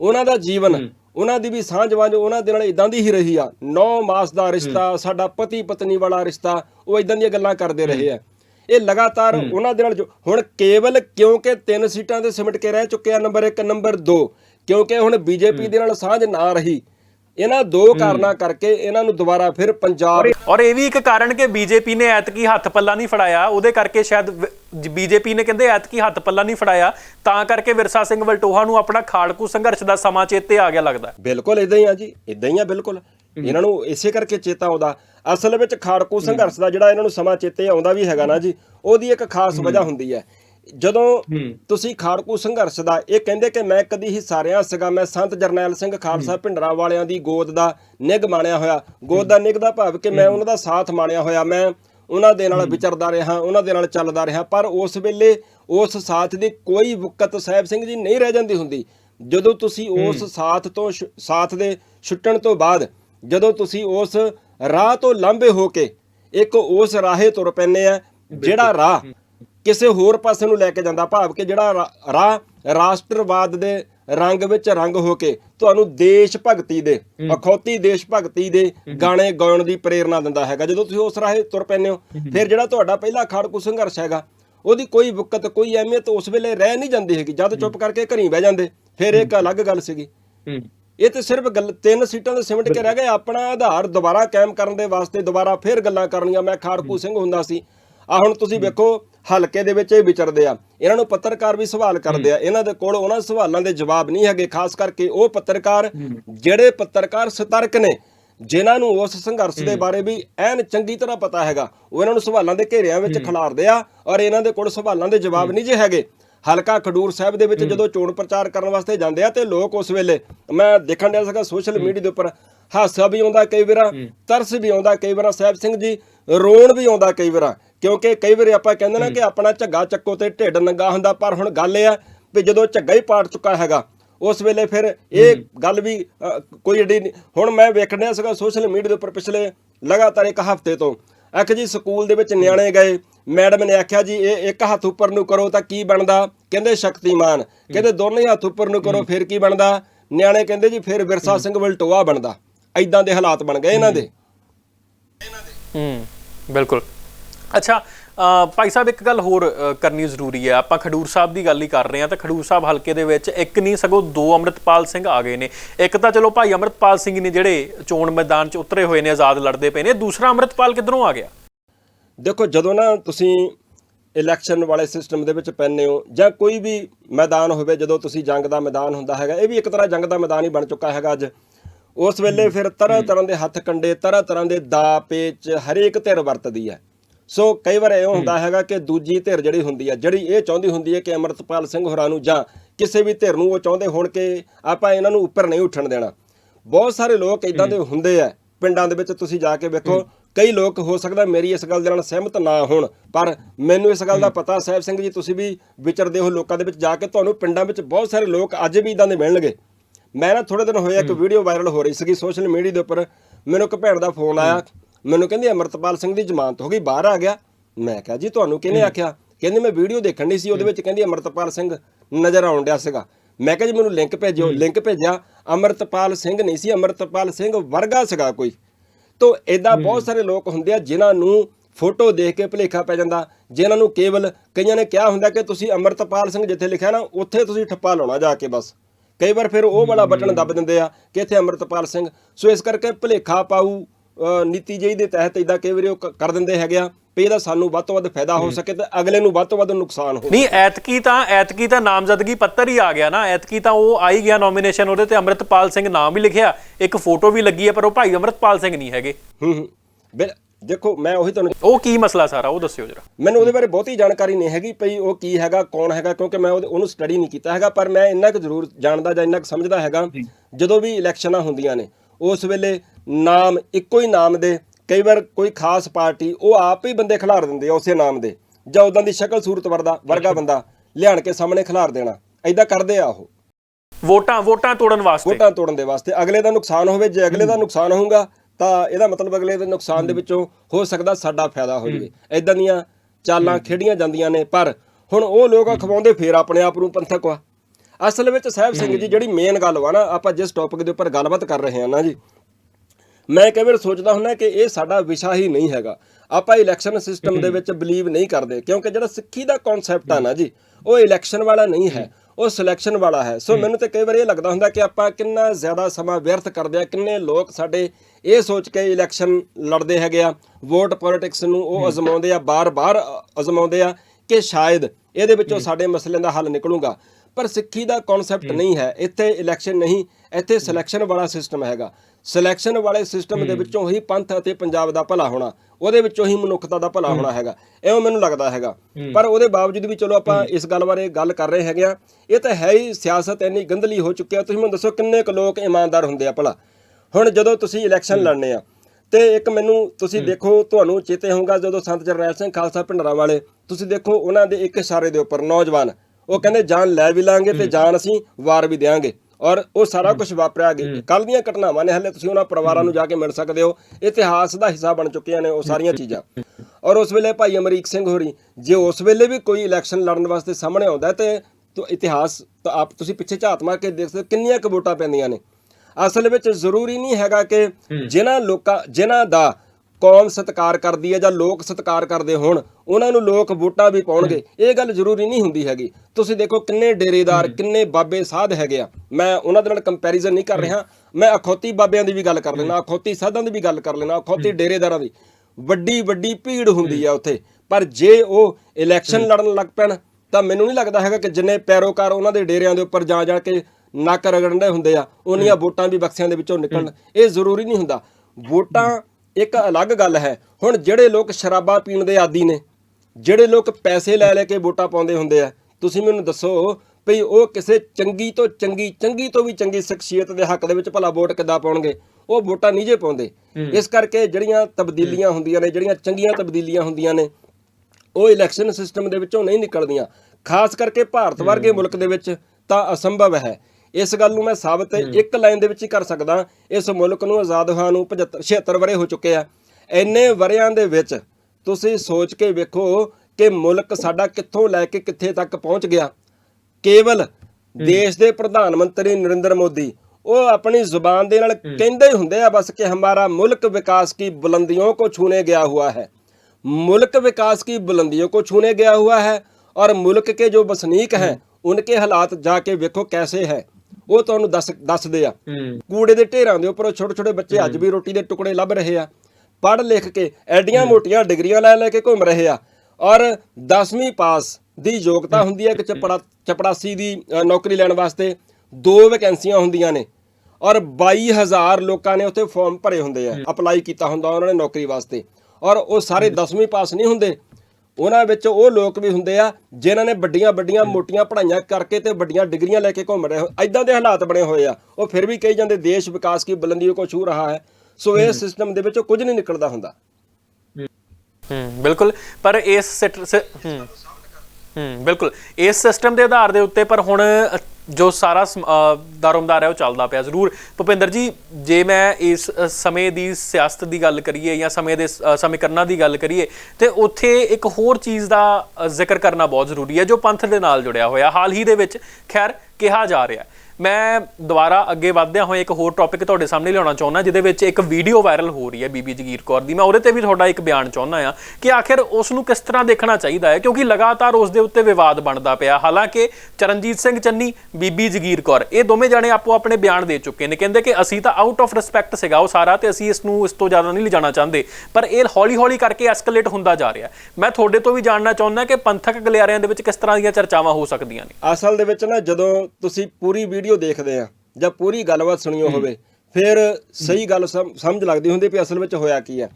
ਉਹਨਾਂ ਦਾ ਜੀਵਨ ਉਹਨਾਂ ਦੀ ਵੀ ਸਾਂਝ ਵਾਂਝ ਉਹਨਾਂ ਦੇ ਨਾਲ ਇਦਾਂ ਦੀ ਹੀ ਰਹੀ ਆ। 9 ਮਾਸ ਦਾ ਰਿਸ਼ਤਾ ਸਾਡਾ ਪਤੀ ਪਤਨੀ ਵਾਲਾ ਰਿਸ਼ਤਾ ਉਹ ਇਦਾਂ ਦੀਆਂ ਗੱਲਾਂ ਕਰਦੇ ਰਹੇ ਆ। ਇਹ ਲਗਾਤਾਰ ਉਹਨਾਂ ਦੇ ਨਾਲ ਜੋ ਹੁਣ ਕੇਵਲ ਕਿਉਂਕਿ ਤਿੰਨ ਸੀਟਾਂ ਦੇ ਸਿਮਟ ਕੇ ਰਹਿ ਚੁੱਕੇ ਆ ਨੰਬਰ 1 ਨੰਬਰ 2 ਕਿਉਂਕਿ ਹੁਣ ਬੀਜੇਪੀ ਦੇ ਨਾਲ ਸਾਂਝ ਨਾ ਰਹੀ। ਇਹਨਾਂ ਦੋ ਕਾਰਨਾਂ ਕਰਕੇ ਇਹਨਾਂ ਨੂੰ ਦੁਬਾਰਾ ਫਿਰ ਪੰਜਾਬ ਔਰ ਇਹ ਵੀ ਇੱਕ ਕਾਰਨ ਕਿ ਬੀਜੇਪੀ ਨੇ ਐਤਕੀ ਹੱਥ ਪੱਲਾ ਨਹੀਂ ਫੜਾਇਆ। ਉਹਦੇ ਕਰਕੇ ਸ਼ਾਇਦ ਬੀਜੇਪੀ ਨੇ ਕਹਿੰਦੇ ਐਤਕੀ ਹੱਥ ਪੱਲਾ ਨਹੀਂ ਫੜਾਇਆ। ਤਾਂ ਕਰਕੇ ਵਿਰਸਾ ਸਿੰਘ ਵਲਟੋਹਾ ਨੂੰ ਆਪਣਾ ਖਾੜਕੂ ਸੰਘਰਸ਼ ਦਾ ਸਮਾਂ ਚੇਤੇ ਆ ਗਿਆ ਲੱਗਦਾ। ਬਿਲਕੁਲ ਇਦਾਂ ਹੀ ਆ ਜੀ ਇਦਾਂ ਹੀ ਆ ਬਿਲਕੁਲ। ਇਹਨਾਂ ਨੂੰ ਇਸੇ ਕਰਕੇ ਚੇਤਾ ਆਉਂਦਾ। ਅਸਲ ਵਿੱਚ ਖਾੜਕੂ ਸੰਘਰਸ਼ ਦਾ ਜਿਹੜਾ ਇਹਨਾਂ ਨੂੰ ਸਮਾਂ ਚੇਤੇ ਆਉਂਦਾ ਵੀ ਹੈਗਾ ਨਾ ਜੀ ਉਹਦੀ ਇੱਕ ਖਾਸ ਵਜ੍ਹਾ ਹੁੰਦੀ ਹੈ। ਜਦੋਂ ਤੁਸੀਂ ਖਾੜਕੂ ਸੰਘਰਸ਼ ਦਾ ਇਹ ਕਹਿੰਦੇ ਕਿ ਮੈਂ ਕਦੀ ਹਿੱਸਾ ਰਿਹਾ ਸੀਗਾ ਮੈਂ ਸੰਤ ਜਰਨੈਲ ਸਿੰਘ ਖਾਲਸਾ ਭਿੰਡਰਾ ਵਾਲਿਆਂ ਦੀ ਗੋਦ ਦਾ ਨਿਗ ਮਾਣਿਆ ਹੋਇਆ। ਗੋਦ ਦਾ ਨਿਗ ਦਾ ਭਾਵ ਕਿ ਮੈਂ ਉਹਨਾਂ ਦਾ ਸਾਥ ਮਾਣਿਆ ਹੋਇਆ। ਮੈਂ ਉਹਨਾਂ ਦੇ ਨਾਲ ਵਿਚਰਦਾ ਰਿਹਾ ਉਹਨਾਂ ਦੇ ਨਾਲ ਚੱਲਦਾ ਰਿਹਾ। ਪਰ ਉਸ ਵੇਲੇ ਉਸ ਸਾਥ ਦੀ ਕੋਈ ਵਕਤ ਸਾਹਿਬ ਸਿੰਘ ਜੀ ਨਹੀਂ ਰਹਿ ਜਾਂਦੀ ਹੁੰਦੀ। ਜਦੋਂ ਤੁਸੀਂ ਉਸ ਸਾਥ ਤੋਂ ਸਾਥ ਦੇ ਛੁੱਟਣ ਤੋਂ ਬਾਅਦ ਜਦੋਂ ਤੁਸੀਂ ਉਸ ਰਾਹ ਤੋਂ ਲਾਂਭੇ ਹੋ ਕੇ ਇੱਕ ਉਸ ਰਾਹੇ ਤੁਰ ਪੈਂਦੇ ਆ ਜਿਹੜਾ ਰਾਹ ਕਿਸੇ ਹੋਰ ਪਾਸੇ ਨੂੰ ਲੈ ਕੇ ਜਾਂਦਾ ਭਾਵ ਕਿ ਜਿਹੜਾ ਰਾ- ਰਾਹ ਰਾਸ਼ਟਰਵਾਦ ਦੇ ਰੰਗ ਵਿੱਚ ਰੰਗ ਹੋ ਕੇ ਤੁਹਾਨੂੰ ਦੇਸ਼ ਭਗਤੀ ਦੇ ਅਖੌਤੀ ਦੇਸ਼ ਭਗਤੀ ਦੇ ਗਾਣੇ ਗਾਉਣ ਦੀ ਪ੍ਰੇਰਣਾ ਦਿੰਦਾ ਹੈਗਾ। ਜਦੋਂ ਤੁਸੀਂ ਉਸ ਰਾਹੇ ਤੁਰ ਪੈਂਦੇ ਹੋ ਫਿਰ ਜਿਹੜਾ ਤੁਹਾਡਾ ਪਹਿਲਾ ਖਾੜਕੂ ਸੰਘਰਸ਼ ਹੈਗਾ ਉਹਦੀ ਕੋਈ ਵਕਤ ਕੋਈ ਅਹਿਮੀਅਤ ਉਸ ਵੇਲੇ ਰਹਿ ਨਹੀਂ ਜਾਂਦੀ ਹੈਗੀ। ਜਦ ਚੁੱਪ ਕਰਕੇ ਘਰੀ ਬਹਿ ਜਾਂਦੇ ਫਿਰ ਇੱਕ ਅਲੱਗ ਗੱਲ ਸੀਗੀ। ਇਹ ਤੇ ਸਿਰਫ ਗੱਲ ਤਿੰਨ ਸੀਟਾਂ ਦੇ ਸਿਮਟ ਕੇ ਰਹਿ ਗਏ। ਆਪਣਾ ਆਧਾਰ ਦੁਬਾਰਾ ਕਾਇਮ ਕਰਨ ਦੇ ਵਾਸਤੇ ਦੁਬਾਰਾ ਫੇਰ ਗੱਲਾਂ ਕਰਨੀਆਂ। ਮੈਂ ਖਾੜਕੂ ਸਿੰਘ ਹੁੰਦਾ ਸੀ। ਆ ਹੁਣ ਤੁਸੀਂ ਵੇਖੋ ਹਲਕੇ ਦੇ ਵਿੱਚ ਇਹ ਵਿਚਰਦੇ ਆ। ਇਹਨਾਂ ਨੂੰ ਪੱਤਰਕਾਰ ਵੀ ਸਵਾਲ ਕਰਦੇ ਆ। ਇਹਨਾਂ ਦੇ ਕੋਲ ਉਹਨਾਂ ਸਵਾਲਾਂ ਦੇ ਜਵਾਬ ਨਹੀਂ ਹੈਗੇ ਖਾਸ ਕਰਕੇ ਉਹ ਪੱਤਰਕਾਰ ਜਿਹੜੇ ਪੱਤਰਕਾਰ ਸਤਰਕ ਨੇ ਜਿਨ੍ਹਾਂ ਨੂੰ ਉਸ ਸੰਘਰਸ਼ ਦੇ ਬਾਰੇ ਵੀ ਐਨ ਚੰਗੀ ਤਰ੍ਹਾਂ ਪਤਾ ਹੈਗਾ ਉਹ ਇਹਨਾਂ ਨੂੰ ਸਵਾਲਾਂ ਦੇ ਘੇਰਿਆਂ ਵਿੱਚ ਖਿਲਾਰਦੇ ਆ ਔਰ ਇਹਨਾਂ ਦੇ ਕੋਲ ਸਵਾਲਾਂ ਦੇ ਜਵਾਬ ਨਹੀਂ ਜੇ ਹੈਗੇ। ਹਲਕਾ ਖਡੂਰ ਸਾਹਿਬ ਦੇ ਵਿੱਚ ਜਦੋਂ ਚੋਣ ਪ੍ਰਚਾਰ ਕਰਨ ਵਾਸਤੇ ਜਾਂਦੇ ਆ ਤੇ ਲੋਕ ਉਸ ਵੇਲੇ ਮੈਂ ਦੇਖਣ ਡਿਆ ਸੀਗਾ ਸੋਸ਼ਲ ਮੀਡੀਆ ਦੇ ਉੱਪਰ ਹਾਸਾ ਵੀ ਆਉਂਦਾ ਕਈ ਵਾਰਾਂ ਤਰਸ ਵੀ ਆਉਂਦਾ ਕਈ ਵਾਰਾਂ ਸਾਹਿਬ ਸਿੰਘ ਜੀ ਰੋਣ ਵੀ ਆਉਂਦਾ ਕਈ ਵਾਰਾਂ। ਕਿਉਂਕਿ ਕਈ ਵਾਰੀ ਆਪਾਂ ਕਹਿੰਦੇ ਨਾ ਕਿ ਆਪਣਾ ਝੱਗਾ ਚੱਕੋ ਤੇ ਢਿੱਡ ਨੰਗਾ ਹੁੰਦਾ ਪਰ ਹੁਣ ਗੱਲ ਇਹ ਆ ਵੀ ਜਦੋਂ ਝੱਗਾ ਹੀ ਪਾੜ ਚੁੱਕਾ ਹੈਗਾ ਉਸ ਵੇਲੇ ਫਿਰ ਇਹ ਗੱਲ ਵੀ ਕੋਈ ਨਹੀਂ- ਹੁਣ ਮੈਂ ਵੇਖਣ ਡਿਆ ਸੀਗਾ ਸੋਸ਼ਲ ਮੀਡੀਆ ਦੇ ਉੱਪਰ ਪਿਛਲੇ ਲਗਾਤਾਰ ਇੱਕ ਹਫ਼ਤੇ ਤੋਂ। ਆਖ ਜੀ ਸਕੂਲ ਦੇ ਵਿੱਚ ਨਿਆਣੇ ਗਏ ਮੈਡਮ ਨੇ ਆਖਿਆ ਜੀ ਇਹ ਇੱਕ ਹੱਥ ਉੱਪਰ ਨੂੰ ਕਰੋ ਤਾਂ ਕੀ ਬਣਦਾ? ਕਹਿੰਦੇ ਸ਼ਕਤੀਮਾਨ। ਕਹਿੰਦੇ ਦੋਨੇ ਹੱਥ ਉੱਪਰ ਨੂੰ ਕਰੋ ਫਿਰ ਕੀ ਬਣਦਾ? ਨਿਆਣੇ ਕਹਿੰਦੇ ਜੀ ਫਿਰ ਵਿਰਸਾ ਸਿੰਘ ਵਲਟੋਆ ਬਣਦਾ। ਐਦਾਂ ਦੇ ਹਾਲਾਤ ਬਣ ਗਏ ਇਹਨਾਂ ਦੇ। ਹੂੰ। ਬਿਲਕੁਲ। ਅੱਛਾ ਭਾਈ ਸਾਹਿਬ ਇੱਕ ਗੱਲ ਹੋਰ ਕਰਨੀ ਜ਼ਰੂਰੀ ਹੈ। ਆਪਾਂ ਖਡੂਰ ਸਾਹਿਬ ਦੀ ਗੱਲ ਹੀ ਕਰ ਰਹੇ ਹਾਂ ਤਾਂ ਖਡੂਰ ਸਾਹਿਬ ਹਲਕੇ ਦੇ ਵਿੱਚ ਇੱਕ ਨਹੀਂ ਸਗੋਂ ਦੋ ਅੰਮ੍ਰਿਤਪਾਲ ਸਿੰਘ ਆ ਗਏ ਨੇ। ਇੱਕ ਤਾਂ ਚਲੋ ਭਾਈ ਅੰਮ੍ਰਿਤਪਾਲ ਸਿੰਘ ਨੇ ਜਿਹੜੇ ਚੋਣ ਮੈਦਾਨ 'ਚ ਉਤਰੇ ਹੋਏ ਨੇ ਆਜ਼ਾਦ ਲੜਦੇ ਪਏ ਨੇ ਦੂਸਰਾ ਅੰਮ੍ਰਿਤਪਾਲ ਕਿੱਧਰੋਂ ਆ ਗਿਆ? ਦੇਖੋ ਜਦੋਂ ਨਾ ਤੁਸੀਂ ਇਲੈਕਸ਼ਨ ਵਾਲੇ ਸਿਸਟਮ ਦੇ ਵਿੱਚ ਪੈਂਦੇ ਹੋ ਜਾਂ ਕੋਈ ਵੀ ਮੈਦਾਨ ਹੋਵੇ ਜਦੋਂ ਤੁਸੀਂ ਜੰਗ ਦਾ ਮੈਦਾਨ ਹੁੰਦਾ ਹੈਗਾ ਇਹ ਵੀ ਇੱਕ ਤਰ੍ਹਾਂ ਜੰਗ ਦਾ ਮੈਦਾਨ ਹੀ ਬਣ ਚੁੱਕਾ ਹੈਗਾ ਅੱਜ। ਉਸ ਵੇਲੇ ਫਿਰ ਤਰ੍ਹਾਂ ਤਰ੍ਹਾਂ ਦੇ ਹੱਥ ਕੰਡੇ ਤਰ੍ਹਾਂ ਤਰ੍ਹਾਂ ਦੇ ਦਾ ਪੇਚ ਹਰੇਕ ਧਿਰ ਵਰਤਦੀ ਹੈ। ਸੋ ਕਈ ਵਾਰ ਇਹ ਹੁੰਦਾ ਹੈਗਾ ਕਿ ਦੂਜੀ ਧਿਰ ਜਿਹੜੀ ਹੁੰਦੀ ਹੈ ਜਿਹੜੀ ਇਹ ਚਾਹੁੰਦੀ ਹੁੰਦੀ ਹੈ ਕਿ ਅਮਰਤਪਾਲ ਸਿੰਘ ਹੋਰਾਂ ਨੂੰ ਜਾਂ ਕਿਸੇ ਵੀ ਧਿਰ ਨੂੰ ਉਹ ਚਾਹੁੰਦੇ ਹੋਣ ਕਿ ਆਪਾਂ ਇਹਨਾਂ ਨੂੰ ਉੱਪਰ ਨਹੀਂ ਉੱਠਣ ਦੇਣਾ। ਬਹੁਤ ਸਾਰੇ ਲੋਕ ਇਦਾਂ ਦੇ ਹੁੰਦੇ ਆ ਪਿੰਡਾਂ ਦੇ ਵਿੱਚ ਤੁਸੀਂ ਜਾ ਕੇ ਵੇਖੋ ਕਈ ਲੋਕ ਹੋ ਸਕਦਾ ਮੇਰੀ ਇਸ ਗੱਲ ਦੇ ਨਾਲ ਸਹਿਮਤ ਨਾ ਹੋਣ ਪਰ ਮੈਨੂੰ ਇਸ ਗੱਲ ਦਾ ਪਤਾ ਸਾਹਿਬ ਸਿੰਘ ਜੀ ਤੁਸੀਂ ਵੀ ਵਿਚਰਦੇ ਹੋ ਲੋਕਾਂ ਦੇ ਵਿੱਚ ਜਾ ਕੇ ਤੁਹਾਨੂੰ ਪਿੰਡਾਂ ਵਿੱਚ ਬਹੁਤ ਸਾਰੇ ਲੋਕ ਅੱਜ ਵੀ ਇਦਾਂ ਦੇ ਮਿਲਣਗੇ। ਮੈਂ ਨਾ ਥੋੜੇ ਦਿਨ ਹੋਏ ਇੱਕ ਵੀਡੀਓ ਵਾਇਰਲ ਹੋ ਰਹੀ ਸੀਗੀ ਸੋਸ਼ਲ ਮੀਡੀਆ ਦੇ ਉੱਪਰ ਮੈਨੂੰ ਇੱਕ ਭੈਣ ਦਾ ਫੋਨ ਆਇਆ। ਮੈਨੂੰ ਕਹਿੰਦੀ ਅਮਰਤਪਾਲ ਸਿੰਘ ਦੀ ਜ਼ਮਾਨਤ ਹੋ ਗਈ ਬਾਹਰ ਆ ਗਿਆ। ਮੈਂ ਕਿਹਾ ਜੀ ਤੁਹਾਨੂੰ ਕਿਹਨੇ ਆਖਿਆ? ਕਹਿੰਦੀ ਮੈਂ ਵੀਡੀਓ ਦੇਖਣ ਨਹੀਂ ਸੀ ਉਹਦੇ ਵਿੱਚ ਕਹਿੰਦੀ ਅਮਰਤਪਾਲ ਸਿੰਘ ਨਜ਼ਰ ਆਉਣ ਡਿਆ ਸੀਗਾ। ਮੈਂ ਕਿਹਾ ਜੀ ਮੈਨੂੰ ਲਿੰਕ ਭੇਜਿਓ ਲਿੰਕ ਭੇਜਿਆ। ਅਮਰਤਪਾਲ ਸਿੰਘ ਨਹੀਂ ਸੀ ਅਮਰਤਪਾਲ ਸਿੰਘ ਵਰਗਾ ਸੀਗਾ ਕੋਈ। ਤੋ ਇਦਾਂ ਬਹੁਤ ਸਾਰੇ ਲੋਕ ਹੁੰਦੇ ਆ ਜਿਨ੍ਹਾਂ ਨੂੰ ਫੋਟੋ ਦੇਖ ਕੇ ਭੁਲੇਖਾ ਪੈ ਜਾਂਦਾ ਜਿਨ੍ਹਾਂ ਨੂੰ ਕੇਵਲ ਕਈਆਂ ਨੇ ਕਿਹਾ ਹੁੰਦਾ ਕਿ ਤੁਸੀਂ ਅਮਰਤਪਾਲ ਸਿੰਘ ਜਿੱਥੇ ਲਿਖਿਆ ਨਾ ਉੱਥੇ ਤੁਸੀਂ ਠੱਪਾ ਲਾਉਣਾ ਜਾ ਕੇ ਬਸ। ਕਈ ਵਾਰ ਫਿਰ ਉਹ ਵਾਲਾ ਬਟਨ ਦੱਬ ਦਿੰਦੇ ਆ ਕਿ ਇੱਥੇ ਅਮਰਤਪਾਲ ਸਿੰਘ ਸੋ ਇਸ ਕਰਕੇ ਭੁਲੇਖਾ ਅ, ਨੀਤੀ ਜਿਹੀ ਦੇ ਤਹਿਤ ਇਦਾਂ ਕਈ ਵਾਰੀ ਉਹ ਕ- ਕਰ ਦਿੰਦੇ ਹੈਗੇ ਆ ਵੀ ਇਹਦਾ ਸਾਨੂੰ ਵੱਧ ਤੋਂ ਵੱਧ ਫਾਇਦਾ ਹੋ ਸਕੇ ਤੇ ਅਗਲੇ ਨੂੰ ਵੱਧ ਤੋਂ ਵੱਧ ਨੁਕਸਾਨ ਹੋ ਨਹੀਂ ਐਤਕੀ ਤਾਂ ਐਤਕੀ ਤਾਂ ਨਾਮਜ਼ਦਗੀ ਪੱਤਰ ਹੀ ਆ ਗਿਆ ਨਾ। ਐਤਕੀ ਤਾਂ ਉਹ ਆ ਹੀ ਗਿਆ ਨੋਮੀਨੇਸ਼ਨ ਉਹਦੇ ਤੇ ਅੰਮ੍ਰਿਤਪਾਲ ਸਿੰਘ ਨਾਮ ਵੀ ਲਿਖਿਆ। ਇੱਕ ਫੋਟੋ ਵੀ ਲੱਗੀ ਹੈ ਪਰ ਉਹ ਭਾਈ ਅੰਮ੍ਰਿਤਪਾਲ ਸਿੰਘ ਨਹੀਂ ਹੈਗੇ। ਹੂੰ ਹੂੰ। ਬਿਲ ਦੇਖੋ ਮੈਂ ਉਹੀ ਤੁਹਾਨੂੰ ਉਹ ਕੀ ਮਸਲਾ ਸਾਰਾ ਉਹ ਦੱਸਿਓ ਜਰਾ। ਮੈਨੂੰ ਉਹਦੇ ਬਾਰੇ ਬਹੁਤੀ ਜਾਣਕਾਰੀ ਨਹੀਂ ਹੈਗੀ ਭਈ ਉਹ ਕੀ ਹੈਗਾ ਕੌਣ ਹੈਗਾ ਕਿਉਂਕਿ ਮੈਂ ਉਹਦੇ- ਉਹਨੂੰ ਸਟੱਡੀ ਨਹੀਂ ਕੀਤਾ ਹੈਗਾ ਪਰ ਮੈਂ ਇੰਨਾ ਕੁ ਜ਼ਰੂਰ ਜਾਣਦਾ ਜਾਂ ਇੰਨਾ ਕੁ ਸਮਝਦਾ ਹੈਗਾ ਜਦੋਂ ਵੀ ਇਲੈਕਸ਼ਨਾਂ ਹੁੰਦੀਆਂ ਨੇ ਉਸ ਵੇਲੇ ਨਾਮ ਇੱਕੋ ਹੀ ਨਾਮ ਦੇ ਕਈ ਵਾਰ ਕੋਈ ਖਾਸ ਪਾਰਟੀ ਉਹ ਆਪ ਹੀ ਬੰਦੇ ਖਿਲਾਰ ਦਿੰਦੇ ਆ ਉਸੇ ਨਾਮ ਦੇ। ਜਾਂ ਉਦਾਂ ਦੀ ਸ਼ਕਲ ਸੂਰਤ ਵਰਦਾ ਵਰਗਾ ਬੰਦਾ ਲਿਆਣ ਕੇ ਸਾਹਮਣੇ ਖਿਲਾਰ ਦੇਣਾ। ਐਦਾਂ ਕਰਦੇ ਆ ਉਹ। ਵੋਟਾਂ ਵੋਟਾਂ ਤੋੜਨ ਵਾਸਤੇ। ਵੋਟਾਂ ਤੋੜਨ ਦੇ ਵਾਸਤੇ। ਅਗਲੇ ਦਾ ਨੁਕਸਾਨ ਹੋਵੇ ਜੇ ਅਗਲੇ ਦਾ ਨੁਕਸਾਨ ਹੋਊਗਾ ਤਾਂ ਇਹਦਾ ਮਤਲਬ ਅਗਲੇ ਦੇ ਨੁਕਸਾਨ ਦੇ ਵਿੱਚੋਂ ਹੋ ਸਕਦਾ ਸਾਡਾ ਫਾਇਦਾ ਹੋ ਜਾਵੇ। ਐਦਾਂ ਦੀਆਂ ਚਾਲਾਂ ਖੇਡੀਆਂ ਜਾਂਦੀਆਂ ਨੇ ਪਰ ਹੁਣ ਉਹ ਲੋਕ ਖਵਾਉਂਦੇ ਫੇਰ ਆਪਣੇ ਆਪ ਨੂੰ ਪੰਥਕ ਵਾ। ਅਸਲ ਵਿੱਚ ਸਾਹਿਬ ਸਿੰਘ ਜੀ ਜਿਹੜੀ ਮੇਨ ਗੱਲ ਵਾ ਨਾ ਆਪਾਂ ਜਿਸ ਟੌਪਿਕ ਦੇ ਉੱਪਰ ਗੱਲਬਾਤ ਕਰ ਰਹੇ ਹਾਂ ਨਾ ਜੀ ਮੈਂ ਕਈ ਵਾਰ ਸੋਚਦਾ ਹੁੰਦਾ ਕਿ ਇਹ ਸਾਡਾ ਵਿਸ਼ਾ ਹੀ ਨਹੀਂ ਹੈਗਾ। ਆਪਾਂ ਇਲੈਕਸ਼ਨ ਸਿਸਟਮ ਦੇ ਵਿੱਚ ਬਲੀਵ ਨਹੀਂ ਕਰਦੇ ਕਿਉਂਕਿ ਜਿਹੜਾ ਸਿੱਖੀ ਦਾ ਕਨਸੈਪਟ ਆ ਨਾ ਜੀ ਉਹ ਇਲੈਕਸ਼ਨ ਵਾਲਾ ਨਹੀਂ ਹੈ ਉਹ ਸਿਲੈਕਸ਼ਨ ਵਾਲਾ ਹੈ। ਸੋ ਮੈਨੂੰ ਤੇ ਕਈ ਵਾਰ ਇਹ ਲੱਗਦਾ ਹੁੰਦਾ ਕਿ ਆਪਾਂ ਕਿੰਨਾ ਜ਼ਿਆਦਾ ਸਮਾਂ ਵਿਅਰਥ ਕਰਦੇ ਆ ਕਿੰਨੇ ਲੋਕ ਸਾਡੇ ਇਹ ਸੋਚ ਕੇ ਇਲੈਕਸ਼ਨ ਲੜਦੇ ਹੈਗੇ ਆ ਵੋਟ ਪੋਲਿਟਿਕਸ ਨੂੰ ਉਹ ਅਜ਼ਮਾਉਂਦੇ ਆ ਬਾਰ-ਬਾਰ ਅਜ਼ਮਾਉਂਦੇ ਆ ਕਿ ਸ਼ਾਇਦ ਇਹਦੇ ਵਿੱਚੋਂ ਸਾਡੇ ਮਸਲਿਆਂ ਦਾ ਹੱਲ ਨਿਕਲੂਗਾ। ਪਰ ਸਿੱਖੀ ਦਾ ਕਨਸੈਪਟ ਨਹੀਂ ਹੈ ਇੱਥੇ ਇਲੈਕਸ਼ਨ ਨਹੀਂ ਇੱਥੇ ਸਿਲੈਕਸ਼ਨ ਵਾਲਾ ਸਿਸਟਮ ਹੈਗਾ। ਸਿਲੈਕਸ਼ਨ ਵਾਲੇ ਸਿਸਟਮ ਦੇ ਵਿੱਚੋਂ ਹੀ ਪੰਥ ਅਤੇ ਪੰਜਾਬ ਦਾ ਭਲਾ ਹੋਣਾ ਉਹਦੇ ਵਿੱਚੋਂ ਹੀ ਮਨੁੱਖਤਾ ਦਾ ਭਲਾ ਹੋਣਾ ਹੈਗਾ। ਐਵੇਂ ਮੈਨੂੰ ਲੱਗਦਾ ਹੈਗਾ। ਪਰ ਉਹਦੇ ਬਾਵਜੂਦ ਵੀ ਚਲੋ ਆਪਾਂ ਇਸ ਗੱਲ ਬਾਰੇ ਗੱਲ ਕਰ ਰਹੇ ਹੈਗੇ ਆ ਇਹ ਤਾਂ ਹੈ ਹੀ ਸਿਆਸਤ ਇੰਨੀ ਗੰਦਲੀ ਹੋ ਚੁੱਕੀ ਆ। ਤੁਸੀਂ ਮੈਨੂੰ ਦੱਸੋ ਕਿੰਨੇ ਕੁ ਲੋਕ ਇਮਾਨਦਾਰ ਹੁੰਦੇ ਆ ਭਲਾ? ਹੁਣ ਜਦੋਂ ਤੁਸੀਂ ਇਲੈਕਸ਼ਨ ਲੜਨੇ ਆ ਤੇ ਇੱਕ ਮੈਨੂੰ ਤੁਸੀਂ ਦੇਖੋ ਤੁਹਾਨੂੰ ਚੇਤੇ ਹੋਊਗਾ ਜਦੋਂ ਸੰਤ ਜਰਨੈਲ ਸਿੰਘ ਖਾਲਸਾ ਭਿੰਡਰਾਂ ਵਾਲੇ ਤੁਸੀਂ ਦੇਖੋ ਉਹਨਾਂ ਦੇ ਇੱਕ ਇਸ਼ਾਰੇ ਦੇ ਉੱਪਰ ਨੌਜਵਾਨ ਉਹ ਕਹਿੰਦੇ ਜਾਨ ਲੈ ਵੀ ਲਾਂਗੇ ਤੇ ਜਾਨ ਅਸੀਂ ਵਾਰ ਵੀ ਦੇਾਂਗੇ ਔਰ ਉਹ ਸਾਰਾ ਕੁਝ ਵਾਪਰਿਆ ਗਿਆ ਕੱਲ ਦੀਆਂ ਘਟਨਾਵਾਂ ਨੇ ਹਲੇ ਤੁਸੀਂ ਉਹਨਾਂ ਪਰਿਵਾਰਾਂ ਨੂੰ ਜਾ ਕੇ ਮਿਲ ਸਕਦੇ ਹੋ। ਇਤਿਹਾਸ ਦਾ ਹਿੱਸਾ ਬਣ ਚੁੱਕੀਆਂ ਨੇ ਉਹ ਸਾਰੀਆਂ ਚੀਜ਼ਾਂ। ਔਰ ਉਸ ਵੇਲੇ ਭਾਈ ਅਮਰੀਕ ਸਿੰਘ ਹੋਰੀ ਜੇ ਉਸ ਵੇਲੇ ਵੀ ਕੋਈ ਇਲੈਕਸ਼ਨ ਲੜਨ ਵਾਸਤੇ ਸਾਹਮਣੇ ਆਉਂਦਾ ਤੇ ਤੋ ਇਤਿਹਾਸ ਤਾਂ ਆਪ ਤੁਸੀਂ ਪਿੱਛੇ ਝਾਤ ਮਾਰ ਕੇ ਦੇਖ ਸਕਦੇ ਕਿੰਨੀਆਂ ਕੁ ਵੋਟਾਂ ਪੈਂਦੀਆਂ ਨੇ। ਅਸਲ ਵਿੱਚ ਜ਼ਰੂਰੀ ਨਹੀਂ ਹੈਗਾ ਕਿ ਜਿਨ੍ਹਾਂ ਲੋਕਾਂ ਜਿਨ੍ਹਾਂ ਦਾ ਕੌਮ ਸਤਿਕਾਰ ਕਰਦੀ ਹੈ ਜਾਂ ਲੋਕ ਸਤਿਕਾਰ ਕਰਦੇ ਹੋਣ ਉਹਨਾਂ ਨੂੰ ਲੋਕ ਵੋਟਾਂ ਵੀ ਪਾਉਣਗੇ। ਇਹ ਗੱਲ ਜ਼ਰੂਰੀ ਨਹੀਂ ਹੁੰਦੀ ਹੈਗੀ। ਤੁਸੀਂ ਦੇਖੋ ਕਿੰਨੇ ਡੇਰੇਦਾਰ ਕਿੰਨੇ ਬਾਬੇ ਸਾਧ ਹੈਗੇ ਆ। ਮੈਂ ਉਹਨਾਂ ਦੇ ਨਾਲ ਕੰਪੈਰੀਜ਼ਨ ਨਹੀਂ ਕਰ ਰਿਹਾ। ਮੈਂ ਅਖੌਤੀ ਬਾਬਿਆਂ ਦੀ ਵੀ ਗੱਲ ਕਰ ਲੈਣਾ ਅਖੌਤੀ ਸਾਧਾਂ ਦੀ ਵੀ ਗੱਲ ਕਰ ਲੈਣਾ ਅਖੌਤੀ ਡੇਰੇਦਾਰਾਂ ਦੀ। ਵੱਡੀ ਵੱਡੀ ਭੀੜ ਹੁੰਦੀ ਆ ਉੱਥੇ। ਪਰ ਜੇ ਉਹ ਇਲੈਕਸ਼ਨ ਲੜਨ ਲੱਗ ਪੈਣ ਤਾਂ ਮੈਨੂੰ ਨਹੀਂ ਲੱਗਦਾ ਹੈਗਾ ਕਿ ਜਿੰਨੇ ਪੈਰੋਕਾਰ ਉਹਨਾਂ ਦੇ ਡੇਰਿਆਂ ਦੇ ਉੱਪਰ ਜਾ ਜਾ ਕੇ ਨੱਕ ਰਗੜਨ ਦੇ ਹੁੰਦੇ ਆ ਉਹਨੀਆਂ ਵੋਟਾਂ ਵੀ ਬਕਸਿਆਂ ਦੇ ਵਿੱਚੋਂ ਨਿਕਲਣ। ਇਹ ਜ਼ਰੂਰੀ ਨਹੀਂ ਹੁੰਦਾ। ਵੋਟਾਂ ਇੱਕ ਅਲੱਗ ਗੱਲ ਹੈ। ਹੁਣ ਜਿਹੜੇ ਲੋਕ ਸ਼ਰਾਬਾਂ ਪੀਣ ਦੇ ਆਦੀ ਨੇ ਜਿਹੜੇ ਲੋਕ ਪੈਸੇ ਲੈ ਲੈ ਕੇ ਵੋਟਾਂ ਪਾਉਂਦੇ ਹੁੰਦੇ ਆ ਤੁਸੀਂ ਮੈਨੂੰ ਦੱਸੋ ਭਈ ਉਹ ਕਿਸੇ ਚੰਗੀ ਤੋਂ ਚੰਗੀ ਚੰਗੀ ਤੋਂ ਵੀ ਚੰਗੀ ਸ਼ਖਸੀਅਤ ਦੇ ਹੱਕ ਦੇ ਵਿੱਚ ਭਲਾ ਵੋਟ ਕਿੱਦਾਂ ਪਾਉਣਗੇ? ਉਹ ਵੋਟਾਂ ਨਹੀਂ ਜੇ ਪਾਉਂਦੇ। ਇਸ ਕਰਕੇ ਜਿਹੜੀਆਂ ਤਬਦੀਲੀਆਂ ਹੁੰਦੀਆਂ ਨੇ ਜਿਹੜੀਆਂ ਚੰਗੀਆਂ ਤਬਦੀਲੀਆਂ ਹੁੰਦੀਆਂ ਨੇ ਉਹ ਇਲੈਕਸ਼ਨ ਸਿਸਟਮ ਦੇ ਵਿੱਚੋਂ ਨਹੀਂ ਨਿਕਲਦੀਆਂ। ਖਾਸ ਕਰਕੇ ਭਾਰਤ ਵਰਗੇ ਮੁਲਕ ਦੇ ਵਿੱਚ ਤਾਂ ਅਸੰਭਵ ਹੈ। ਇਸ ਗੱਲ ਨੂੰ ਮੈਂ ਸਾਬਤ ਇੱਕ ਲਾਈਨ ਦੇ ਵਿੱਚ ਹੀ ਕਰ ਸਕਦਾ ਇਸ ਮੁਲਕ ਨੂੰ ਆਜ਼ਾਦ ਹੋਣ ਨੂੰ 75 76 ਵਰੇ ਹੋ ਚੁੱਕੇ ਆ ਇੰਨੇ ਵਰਿਆਂ ਦੇ ਵਿੱਚ ਤੁਸੀਂ ਸੋਚ ਕੇ ਵੇਖੋ ਕਿ ਮੁਲਕ ਸਾਡਾ ਕਿੱਥੋਂ ਲੈ ਕੇ ਕਿੱਥੇ ਤੱਕ ਪਹੁੰਚ ਗਿਆ ਕੇਵਲ ਦੇਸ਼ ਦੇ ਪ੍ਰਧਾਨ ਮੰਤਰੀ ਨਰਿੰਦਰ ਮੋਦੀ ਉਹ ਆਪਣੀ ਜ਼ੁਬਾਨ ਦੇ ਨਾਲ ਕਹਿੰਦੇ ਹੀ ਹੁੰਦੇ ਆ ਬਸ ਕਿ ਹਮਾਰਾ ਮੁਲਕ ਵਿਕਾਸ ਕੀ ਬੁਲੰਦੀਆਂ ਕੋ ਛੂਨੇ ਗਿਆ ਹੁਆ ਹੈ मुल्क विकास की बुलंदियों को छूने गया हुआ है और मुल्क के जो बसनीक हैं उनके हालात जाके ਵੇਖੋ कैसे है ਉਹ ਤੁਹਾਨੂੰ ਦੱਸ ਦੱਸਦੇ ਆ। ਕੂੜੇ ਦੇ ਢੇਰਾਂ ਦੇ ਉੱਪਰ ਛੋਟੇ ਛੋਟੇ ਬੱਚੇ ਅੱਜ ਵੀ ਰੋਟੀ ਦੇ ਟੁਕੜੇ ਲੱਭ ਰਹੇ ਆ। ਪੜ੍ਹ ਲਿਖ ਕੇ ਐਡੀਆਂ ਮੋਟੀਆਂ ਡਿਗਰੀਆਂ ਲੈ ਲੈ ਕੇ ਘੁੰਮ ਰਹੇ ਆ। ਔਰ 10ਵੀਂ ਪਾਸ ਦੀ ਯੋਗਤਾ ਹੁੰਦੀ ਹੈ ਕਿ ਚਪੜਾ ਚਪੜਾਸੀ ਦੀ ਨੌਕਰੀ ਲੈਣ ਵਾਸਤੇ। ਦੋ ਵੈਕੈਂਸੀਆਂ ਹੁੰਦੀਆਂ ਨੇ। ਔਰ 22000 ਲੋਕਾਂ ਨੇ ਉੱਥੇ ਫਾਰਮ ਭਰੇ ਹੁੰਦੇ ਆ। ਅਪਲਾਈ ਕੀਤਾ ਹੁੰਦਾ ਉਹਨਾਂ ਨੇ ਨੌਕਰੀ ਵਾਸਤੇ। ਔਰ ਉਹ ਸਾਰੇ 10ਵੀਂ ਪਾਸ ਨਹੀਂ ਹੁੰਦੇ। ਉਹਨਾਂ ਵਿੱਚ ਉਹ ਲੋਕ ਵੀ ਹੁੰਦੇ ਆ, ਜਿਨ੍ਹਾਂ ਨੇ ਵੱਡੀਆਂ ਵੱਡੀਆਂ ਮੋਟੀਆਂ ਪੜ੍ਹਾਈਆਂ ਕਰਕੇ ਤੇ ਵੱਡੀਆਂ ਡਿਗਰੀਆਂ ਲੈ ਕੇ ਘੁੰਮ ਰਹੇ ਹੋ ਐਦਾਂ ਦੇ ਹਾਲਾਤ ਬਣੇ ਹੋਏ ਆ। ਉਹ ਫਿਰ ਵੀ ਕਹੀ ਜਾਂਦੇ, ਦੇਸ਼ ਵਿਕਾਸ ਕੀ ਬੁਲੰਦੀਆਂ ਕੋ ਛੂ ਰਹਾ ਹੈ। ਸੋ ਇਹ ਸਿਸਟਮ ਦੇ ਵਿੱਚੋਂ ਕੁਝ ਨਹੀਂ ਨਿਕਲਦਾ ਹੁੰਦਾ। ਹੂੰ, ਬਿਲਕੁਲ। ਪਰ ਇਸ ਹੂੰ। ਹੂੰ ਬਿਲਕੁਲ। ਇਸ ਸਿਸਟਮ ਦੇ ਆਧਾਰ ਦੇ ਉੱਤੇ ਪਰ ਹੁਣ ਜੋ ਸਾਰਾ ਸਮ- ਅ, ਦਾਰੋਮਦਾਰ ਹੈ ਉਹ ਚੱਲਦਾ ਪਿਆ। ਜ਼ਰੂਰ ਭੁਪਿੰਦਰ ਜੀ ਜੇ ਮੈਂ ਇਸ ਸਮੇਂ ਦੀ ਸਿਆਸਤ ਦੀ ਗੱਲ ਕਰੀਏ ਜਾਂ ਸਮੇਂ ਦੇ ਸਮੀਕਰਨਾਂ ਦੀ ਗੱਲ ਕਰੀਏ ਤੇ ਉੱਥੇ ਇੱਕ ਹੋਰ ਚੀਜ਼ ਦਾ ਜ਼ਿਕਰ ਕਰਨਾ ਬਹੁਤ ਜ਼ਰੂਰੀ ਹੈ ਜੋ ਪੰਥ ਦੇ ਨਾਲ ਜੁੜਿਆ ਹੋਇਆ। ਹਾਲ ਹੀ ਦੇ ਵਿੱਚ ਖੈਰ ਕਿਹਾ ਜਾ ਰਿਹਾ ਹੈ। ਮੈਂ ਦੁਬਾਰਾ ਅੱਗੇ ਵਧਦਿਆਂ ਹੋਏ ਇੱਕ ਹੋਰ ਟੌਪਿਕ ਤੁਹਾਡੇ ਸਾਹਮਣੇ ਲਿਆਉਣਾ ਚਾਹੁੰਦਾ, ਜਿਹਦੇ ਵਿੱਚ ਇੱਕ ਵੀਡੀਓ ਵਾਇਰਲ ਹੋ ਰਹੀ ਹੈ ਬੀਬੀ ਜਗੀਰ ਕੌਰ ਦੀ। ਮੈਂ ਉਹਦੇ ਤੇ ਵੀ ਤੁਹਾਡਾ ਇੱਕ ਬਿਆਨ ਚਾਹੁੰਦਾ ਆ ਕਿ ਆਖਿਰ ਉਸ ਨੂੰ ਕਿਸ ਤਰ੍ਹਾਂ ਦੇਖਣਾ ਚਾਹੀਦਾ ਹੈ, ਕਿਉਂਕਿ ਲਗਾਤਾਰ ਉਸ ਦੇ ਉੱਤੇ ਵਿਵਾਦ ਬਣਦਾ ਪਿਆ। ਹਾਲਾਂਕਿ ਚਰਨਜੀਤ ਸਿੰਘ ਚੰਨੀ, ਬੀਬੀ ਜਗੀਰ ਕੌਰ, ਇਹ ਦੋਵੇਂ ਜਾਣੇ ਆਪੋ ਆਪਣੇ ਬਿਆਨ ਦੇ ਚੁੱਕੇ ਨੇ। ਕਹਿੰਦੇ ਕਿ ਅਸੀਂ ਤਾਂ ਆਊਟ ਆਫ ਰਿਸਪੈਕਟ ਸੀਗਾ ਉਹ ਸਾਰਾ ਤੇ ਅਸੀਂ ਇਸ ਨੂੰ ਇਸ ਤੋਂ ਜ਼ਿਆਦਾ ਨਹੀਂ ਲਿਜਾਣਾ ਚਾਹੁੰਦੇ। ਪਰ ਇਹ ਹੌਲੀ-ਹੌਲੀ ਕਰਕੇ ਐਸਕੇਲੇਟ ਹੁੰਦਾ ਜਾ ਰਿਹਾ ਮੈਂ ਤੁਹਾਡੇ ਤੋਂ ਵੀ ਜਾਣਨਾ ਚਾਹੁੰਦਾ ਕਿ ਪੰਥਕ ਗਲਿਆਰਿਆਂ ਦੇ ਵਿੱਚ ਕਿਸ ਤਰ੍ਹਾਂ ਦੀਆਂ ਚਰਚਾਵਾਂ ਹੋ ਸਕਦੀਆਂ ਨੇ? ਅਸਲ ਦੇ ਵਿੱਚ ਨਾ ਜਦੋਂ ਤੁਸੀਂ ਪੂਰੀ ਵੀਡੀਓ ਦੇਖਦੇ ਆ ਜਾਂ ਪੂਰੀ ਗੱਲਬਾਤ ਸੁਣੀਓ ਹੋਵੇ ਫਿਰ ਸਹੀ ਗੱਲ ਸਮ- ਸਮਝ ਲੱਗਦੀ ਹੁੰਦੀ ਵੀ ਅਸਲ ਵਿੱਚ ਹੋਇਆ ਕੀ ਹੈ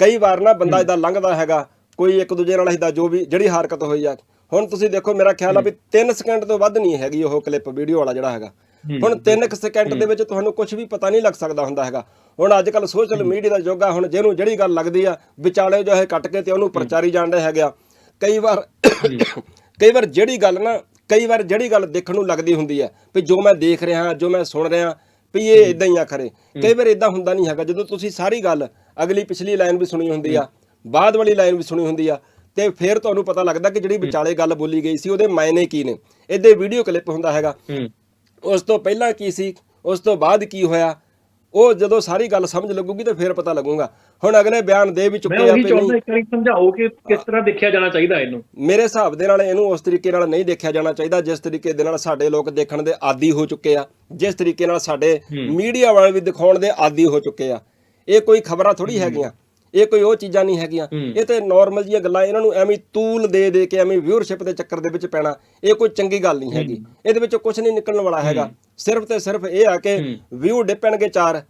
ਕਈ ਵਾਰ ਨਾ ਬੰਦਾ ਇਦਾਂ ਲੰਘਦਾ ਹੈਗਾ ਕੋਈ ਇੱਕ ਦੂਜੇ ਨਾਲ ਇਦਾਂ ਜੋ ਵੀ ਜਿਹੜੀ ਹਰਕਤ ਹੋਈ ਆ। ਹੁਣ ਤੁਸੀਂ ਦੇਖੋ ਮੇਰਾ ਖਿਆਲ ਆ ਵੀ 3 ਸਕਿੰਟ ਤੋਂ ਵੱਧ ਨਹੀਂ ਹੈਗੀ ਉਹ ਕਲਿੱਪ ਵੀਡੀਓ ਵਾਲਾ ਜਿਹੜਾ ਹੈਗਾ। ਹੁਣ 3 ਸਕਿੰਟ ਦੇ ਵਿੱਚ ਤੁਹਾਨੂੰ ਕੁਝ ਵੀ ਪਤਾ ਨਹੀਂ ਲੱਗ ਸਕਦਾ ਹੁੰਦਾ ਹੈਗਾ। ਹੁਣ ਅੱਜ ਕੱਲ ਸੋਸ਼ਲ ਮੀਡੀਆ ਦਾ ਯੁੱਗ ਆ ਹੁਣ ਜਿਹਨੂੰ ਜਿਹੜੀ ਗੱਲ ਲੱਗਦੀ ਆ ਵਿਚਾਲੇ ਜੋ ਹੈ ਕੱਟ ਕੇ ਤੇ ਉਹਨੂੰ ਪ੍ਰਚਾਰੀ ਜਾਂਦੇ ਹੈਗੇ। ਕਈ ਵਾਰ ਕਈ ਵਾਰ ਜਿਹੜੀ ਗੱਲ ਨਾ ਕਈ ਵਾਰ ਜਿਹੜੀ ਗੱਲ ਦੇਖਣ ਨੂੰ ਲੱਗਦੀ ਹੁੰਦੀ ਹੈ ਵੀ ਜੋ ਮੈਂ ਦੇਖ ਰਿਹਾ ਜੋ ਮੈਂ ਸੁਣ ਰਿਹਾ ਵੀ ਇਹ ਇਦਾਂ ਹੀ ਆ ਖਰੇ। ਕਈ ਵਾਰ ਇਦਾਂ ਹੁੰਦਾ ਨਹੀਂ ਹੈਗਾ। ਜਦੋਂ ਤੁਸੀਂ ਸਾਰੀ ਗੱਲ ਅਗਲੀ ਪਿਛਲੀ ਲਾਈਨ ਵੀ ਸੁਣੀ ਹੁੰਦੀ ਆ ਬਾਅਦ ਵਾਲੀ ਲਾਈਨ ਵੀ ਸੁਣੀ ਹੁੰਦੀ ਆ ਤੇ ਫਿਰ ਤੁਹਾਨੂੰ ਪਤਾ ਲੱਗਦਾ ਕਿ ਜਿਹੜੀ ਵਿਚਾਲੇ ਗੱਲ ਬੋਲੀ ਗਈ ਸੀ ਉਹਦੇ ਮਾਇਨੇ ਕੀ ਨੇ। ਇਹਦੇ ਵੀਡੀਓ ਕਲਿੱਪ ਹੁੰਦਾ ਹੈਗਾ। ਉਸ ਤੋਂ ਪਹਿਲਾਂ ਕੀ ਸੀ ਉਸ ਤੋਂ ਬਾਅਦ ਕੀ ਹੋਇਆ ਉਹ ਜਦੋਂ ਸਾਰੀ ਗੱਲ ਸਮਝ ਲੱਗੂਗੀ ਤੇ ਫਿਰ ਪਤਾ ਲੱਗੂਗਾ। ਹੁਣ ਅਗਲੇ ਬਿਆਨ ਦੇ ਵੀ ਚੁੱਕੇ ਆ ਉਹੀ ਵੀ ਚਾਹੁੰਦਾ ਨਹੀਂ ਇੱਕ ਵਾਰੀ ਸਮਝਾਓ ਕਿ ਕਿਸ ਤਰ੍ਹਾਂ ਦੇਖਿਆ ਜਾਣਾ ਚਾਹੀਦਾ ਇਹਨੂੰ। ਮੇਰੇ ਹਿਸਾਬ ਦੇ ਨਾਲ ਇਹਨੂੰ ਉਸ ਤਰੀਕੇ ਨਾਲ ਨਹੀਂ ਦੇਖਿਆ ਜਾਣਾ ਚਾਹੀਦਾ ਜਿਸ ਤਰੀਕੇ ਦੇ ਨਾਲ ਸਾਡੇ ਲੋਕ ਦੇਖਣ ਦੇ ਆਦੀ ਹੋ ਚੁੱਕੇ ਆ। ਜਿਸ ਤਰੀਕੇ ਨਾਲ ਸਾਡੇ ਮੀਡੀਆ ਵਾਲੇ ਵੀ ਦਿਖਾਉਣ ਦੇ ਆਦੀ ਹੋ ਚੁੱਕੇ ਆ। ਇਹ ਕੋਈ ਖਬਰਾਂ ਥੋੜੀ ਹੈਗੀਆਂ। ਇਹ ਕੋਈ ਉਹ ਚੀਜ਼ਾਂ ਨਹੀਂ ਹੈਗੀਆਂ। ਇਹ ਤੇ ਨਾਰਮਲ ਜੀਆਂ ਗੱਲਾਂ ਇਹਨਾਂ ਨੂੰ ਐਵੇਂ ਤੂਲ ਦੇ ਦੇ ਕੇ ਐਵੇਂ ਵਿਊਅਰਸ਼ਿਪ ਦੇ ਚੱਕਰ ਦੇ ਵਿੱਚ ਪੈਣਾ ਇਹ ਕੋਈ ਚੰਗੀ ਗੱਲ ਨਹੀਂ ਹੈਗੀ। ਇਹਦੇ ਵਿੱਚੋਂ ਕੁਝ ਨਹੀਂ ਨਿਕਲਣ ਵਾਲਾ ਹੈਗਾ। ਸਿਰਫ ਤੇ ਸਿਰਫ ਇਹ ਆ ਕਿ ਵਿਊ ਡਿਪਣਗੇ ਚਾਰ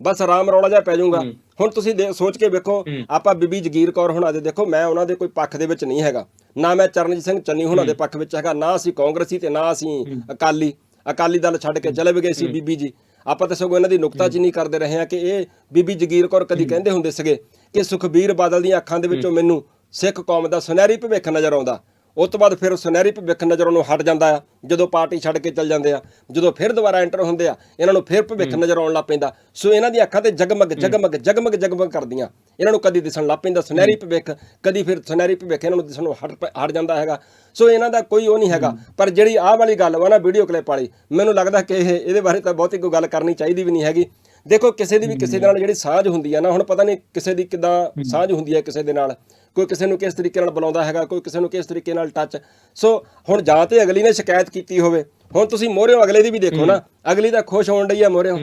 ਬਸ ਆਰਾਮ ਰੌਲਾ ਜਿਹਾ ਪੈ ਜਾਊਗਾ। ਹੁਣ ਤੁਸੀਂ ਸੋਚ ਕੇ ਵੇਖੋ ਆਪਾਂ ਬੀਬੀ ਜਗੀਰ ਕੌਰ ਹੁਣਾਂ ਦੇ ਦੇਖੋ ਮੈਂ ਉਹਨਾਂ ਦੇ ਕੋਈ ਪੱਖ ਦੇ ਵਿੱਚ ਨਹੀਂ ਹੈਗਾ। ਨਾ ਮੈਂ ਚਰਨਜੀਤ ਸਿੰਘ ਚੰਨੀ ਹੁਣਾਂ ਦੇ ਪੱਖ ਵਿੱਚ ਹੈਗਾ ਨਾ ਅਸੀਂ ਕਾਂਗਰਸੀ ਤੇ ਨਾ ਅਸੀਂ ਅਕਾਲੀ। ਅਕਾਲੀ ਦਲ ਛੱਡ ਕੇ ਚਲੇ ਵੀ ਗਏ ਸੀ ਬੀਬੀ ਜੀ। ਆਪਾਂ ਤਾਂ ਸਗੋਂ ਇਹਨਾਂ ਦੀ ਨੁਕਤਾਚੀਨੀ ਕਰਦੇ ਰਹੇ ਹਾਂ ਕਿ ਇਹ ਬੀਬੀ ਜਗੀਰ ਕੌਰ ਕਦੀ ਕਹਿੰਦੇ ਹੁੰਦੇ ਸੀਗੇ ਕਿ ਸੁਖਬੀਰ ਬਾਦਲ ਦੀਆਂ ਅੱਖਾਂ ਦੇ ਵਿੱਚੋਂ ਮੈਨੂੰ ਸਿੱਖ ਕੌਮ ਦਾ ਸੁਨਹਿਰੀ ਭਵਿੱਖ ਨਜ਼ਰ ਆਉਂਦਾ। ਉਸ ਤੋਂ ਬਾਅਦ ਫਿਰ ਸੁਨਹਿਰੀ ਭਵਿੱਖ ਨਜ਼ਰ ਉਹਨੂੰ ਹਟ ਜਾਂਦਾ ਆ। ਜਦੋਂ ਪਾਰਟੀ ਛੱਡ ਕੇ ਚੱਲ ਜਾਂਦੇ ਆ ਜਦੋਂ ਫਿਰ ਦੁਬਾਰਾ ਐਂਟਰ ਹੁੰਦੇ ਆ ਇਹਨਾਂ ਨੂੰ ਫਿਰ ਭਵਿੱਖ ਨਜ਼ਰ ਆਉਣ ਲੱਗ ਪੈਂਦਾ। ਸੋ ਇਹਨਾਂ ਦੀਆਂ ਅੱਖਾਂ ਤੇ ਜਗਮਗ ਜਗਮਗ ਜਗਮਗ ਜਗਮਗ ਕਰਦੀਆਂ। ਇਹਨਾਂ ਨੂੰ ਕਦੀ ਦਿਸਣ ਲੱਗ ਪੈਂਦਾ ਸੁਨਹਿਰੀ ਭਵਿੱਖ ਕਦੀ ਫਿਰ ਸੁਨਹਿਰੀ ਭਵਿੱਖ ਇਹਨਾਂ ਨੂੰ ਦਿਸਣੋਂ ਹਟ ਪ- ਹਟ ਜਾਂਦਾ ਹੈਗਾ। ਸੋ ਇਹਨਾਂ ਦਾ ਕੋਈ ਉਹ ਨਹੀਂ ਹੈਗਾ। ਪਰ ਜਿਹੜੀ ਆਹ ਵਾਲੀ ਗੱਲ ਵਾ ਨਾ ਵੀਡੀਓ ਕਲਿੱਪ ਵਾਲੀ ਮੈਨੂੰ ਲੱਗਦਾ ਕਿ ਇਹ ਇਹਦੇ ਬਾਰੇ ਤਾਂ ਬਹੁਤੀ ਕੋਈ ਗੱਲ ਕਰਨੀ ਚਾਹੀਦੀ ਵੀ ਨਹੀਂ ਹੈਗੀ। ਦੇਖੋ ਕਿਸੇ ਦੀ ਵੀ ਕਿਸੇ ਦੇ ਨਾਲ ਜਿਹੜੀ ਸਾਂਝ ਹੁੰਦੀ ਆ ਨਾ ਹੁਣ ਪਤਾ ਨਹੀਂ ਕਿਸੇ ਦੀ ਕਿਦਾਂ ਸਾਂਝ ਹੁੰਦੀ ਹੈ ਕਿਸੇ ਦੇ ਨਾਲ। ਕੋਈ ਕਿਸੇ ਨੂੰ ਕਿਸ ਤਰੀਕੇ ਨਾਲ ਬੁਲਾਉਂਦਾ ਹੈਗਾ ਕੋਈ ਕਿਸੇ ਨੂੰ ਕਿਸ ਤਰੀਕੇ ਨਾਲ ਟੱਚ ਸੋ ਹੁਣ ਜਾਂ ਤੇ ਅਗਲੀ ਨੇ ਸ਼ਿਕਾਇਤ ਕੀਤੀ ਹੋਵੇ। ਹੁਣ ਤੁਸੀਂ ਮੋਹਰਿਓ ਅਗਲੇ ਦੀ ਵੀ ਦੇਖੋ ਨਾ। ਅਗਲੀ ਤਾਂ ਖੁਸ਼ ਹੋਣ ਡਈ ਆ ਮੋਹਰਿਓ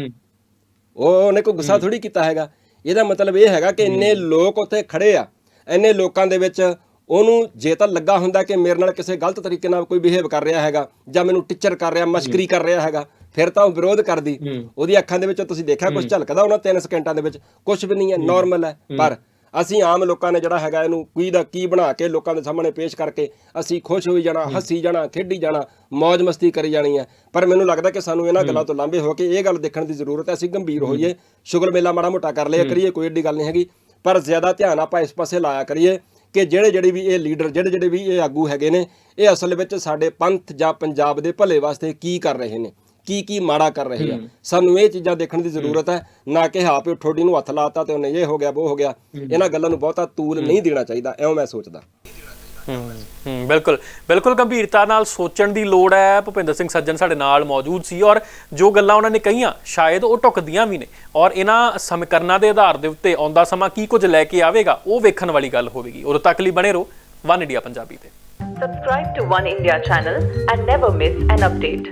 ਉਹ ਉਹਨੇ ਕੋਈ ਗੁੱਸਾ ਥੋੜੀ ਕੀਤਾ ਹੈਗਾ। ਇਹਦਾ ਮਤਲਬ ਇਹ ਹੈਗਾ ਕਿ ਇੰਨੇ ਲੋਕ ਉੱਥੇ ਖੜੇ ਆ। ਇੰਨੇ ਲੋਕਾਂ ਦੇ ਵਿੱਚ ਉਹਨੂੰ ਜੇ ਤਾਂ ਲੱਗਾ ਹੁੰਦਾ ਕਿ ਮੇਰੇ ਨਾਲ ਕਿਸੇ ਗਲਤ ਤਰੀਕੇ ਨਾਲ ਕੋਈ ਬਿਹੇਵ ਕਰ ਰਿਹਾ ਹੈਗਾ ਜਾਂ ਮੈਨੂੰ ਟੀਚਰ ਕਰ ਰਿਹਾ ਮਸ਼ਕਰੀ ਕਰ ਰਿਹਾ ਹੈਗਾ ਫਿਰ ਤਾਂ ਉਹ ਵਿਰੋਧ ਕਰਦੀ। ਉਹਦੀ ਅੱਖਾਂ ਦੇ ਵਿੱਚੋਂ ਤੁਸੀਂ ਦੇਖਿਆ ਕੁਝ ਝਲਕਦਾ ਉਹਨਾਂ 3 ਸਕਿੰਟਾਂ ਦੇ ਵਿੱਚ? ਕੁਝ ਵੀ ਨਹੀਂ ਹੈ ਨਾਰਮਲ ਹੈ। ਪਰ ਅਸੀਂ ਆਮ ਲੋਕਾਂ ਨੇ ਜਿਹੜਾ ਹੈਗਾ ਇਹਨੂੰ ਕੀ ਦਾ ਕੀ ਬਣਾ ਕੇ ਲੋਕਾਂ ਦੇ ਸਾਹਮਣੇ ਪੇਸ਼ ਕਰਕੇ ਅਸੀਂ ਖੁਸ਼ ਹੋਈ ਜਾਣਾ ਹੱਸੀ ਜਾਣਾ ਖੇਡੀ ਜਾਣਾ ਮौज ਮਸਤੀ ਕਰੀ ਜਾਣੀ ਹੈ। ਪਰ ਮੈਨੂੰ ਲੱਗਦਾ ਕਿ ਸਾਨੂੰ ਇਹਨਾਂ ਗੱਲਾਂ ਤੋਂ ਲਾਂਭੇ ਹੋ ਕੇ ਇਹ ਗੱਲ ਦੇਖਣ ਦੀ ਜ਼ਰੂਰਤ ਹੈ। ਅਸੀਂ ਗੰਭੀਰ ਹੋਈਏ। ਸ਼ੁਗਰ ਮੇਲਾ ਮਾੜਾ ਮੋਟਾ ਕਰ ਲਿਆ ਕਰੀਏ ਕੋਈ ਏਡੀ ਗੱਲ ਨਹੀਂ ਹੈਗੀ। ਪਰ ਜ਼ਿਆਦਾ ਧਿਆਨ ਆਪਾਂ ਇਸ ਪਾਸੇ ਲਾਇਆ ਕਰੀਏ ਕਿ ਜਿਹੜੇ ਜਿਹੜੇ ਵੀ ਇਹ ਲੀਡਰ ਜਿਹੜੇ ਜਿਹੜੇ ਵੀ ਇਹ ਆਗੂ ਹੈਗੇ ਨੇ ਇਹ ਅਸਲ ਵਿੱਚ ਸਾਡੇ ਪੰਥ ਜਾਂ ਪੰਜਾਬ ਦੇ ਭਲੇ ਵਾਸਤੇ ਕੀ ਕਰ ਰਹੇ ਨੇ? ਕੀ ਕੀ ਮਾੜਾ ਕਰ ਰਹੇ ਆ। ਸਾਨੂੰ ਇਹ ਚੀਜ਼ਾਂ ਦੇਖਣ ਦੀ ਜ਼ਰੂਰਤ ਹੈ ਨਾ ਕਿ ਹਾਂ ਵੀ ਠੋਡੀ ਨੂੰ ਹੱਥ ਲਾਤਾ ਤੇ ਉਹਨੇ ਇਹ ਹੋ ਗਿਆ ਉਹ ਹੋ ਗਿਆ। ਇਹਨਾਂ ਗੱਲਾਂ ਨੂੰ ਬਹੁਤਾ ਤੂਲ ਨਹੀਂ ਦੇਣਾ ਚਾਹੀਦਾ ਐਵੇਂ ਮੈਂ ਸੋਚਦਾ। ਹੂੰ ਹੂੰ ਬਿਲਕੁਲ। ਬਿਲਕੁਲ ਗੰਭੀਰਤਾ ਨਾਲ ਸੋਚਣ ਦੀ ਲੋੜ ਹੈ। ਭੁਪਿੰਦਰ ਸਿੰਘ ਸੱਜਣ ਸਾਡੇ ਨਾਲ ਮੌਜੂਦ ਸੀ ਔਰ ਜੋ ਗੱਲਾਂ ਉਹਨਾਂ ਨੇ ਕਹੀਆਂ ਸ਼ਾਇਦ ਉਹ ਟੁਕਦੀਆਂ ਵੀ ਨੇ। ਔਰ ਇਹਨਾਂ ਸਮੀਕਰਨਾਂ ਦੇ ਆਧਾਰ ਦੇ ਉੱਤੇ ਆਉਂਦਾ ਸਮਾਂ ਕੀ ਕੁਝ ਲੈ ਕੇ ਆਵੇਗਾ ਉਹ ਵੇਖਣ ਵਾਲੀ ਗੱਲ ਹੋਵੇਗੀ। ਉਦੋਂ ਤੱਕ ਲਈ ਬਣੇ ਰਹੋ ਵਨ ਇੰਡੀਆ ਪੰਜਾਬੀ ਤੇ। Subscribe to One India channel and never miss an update.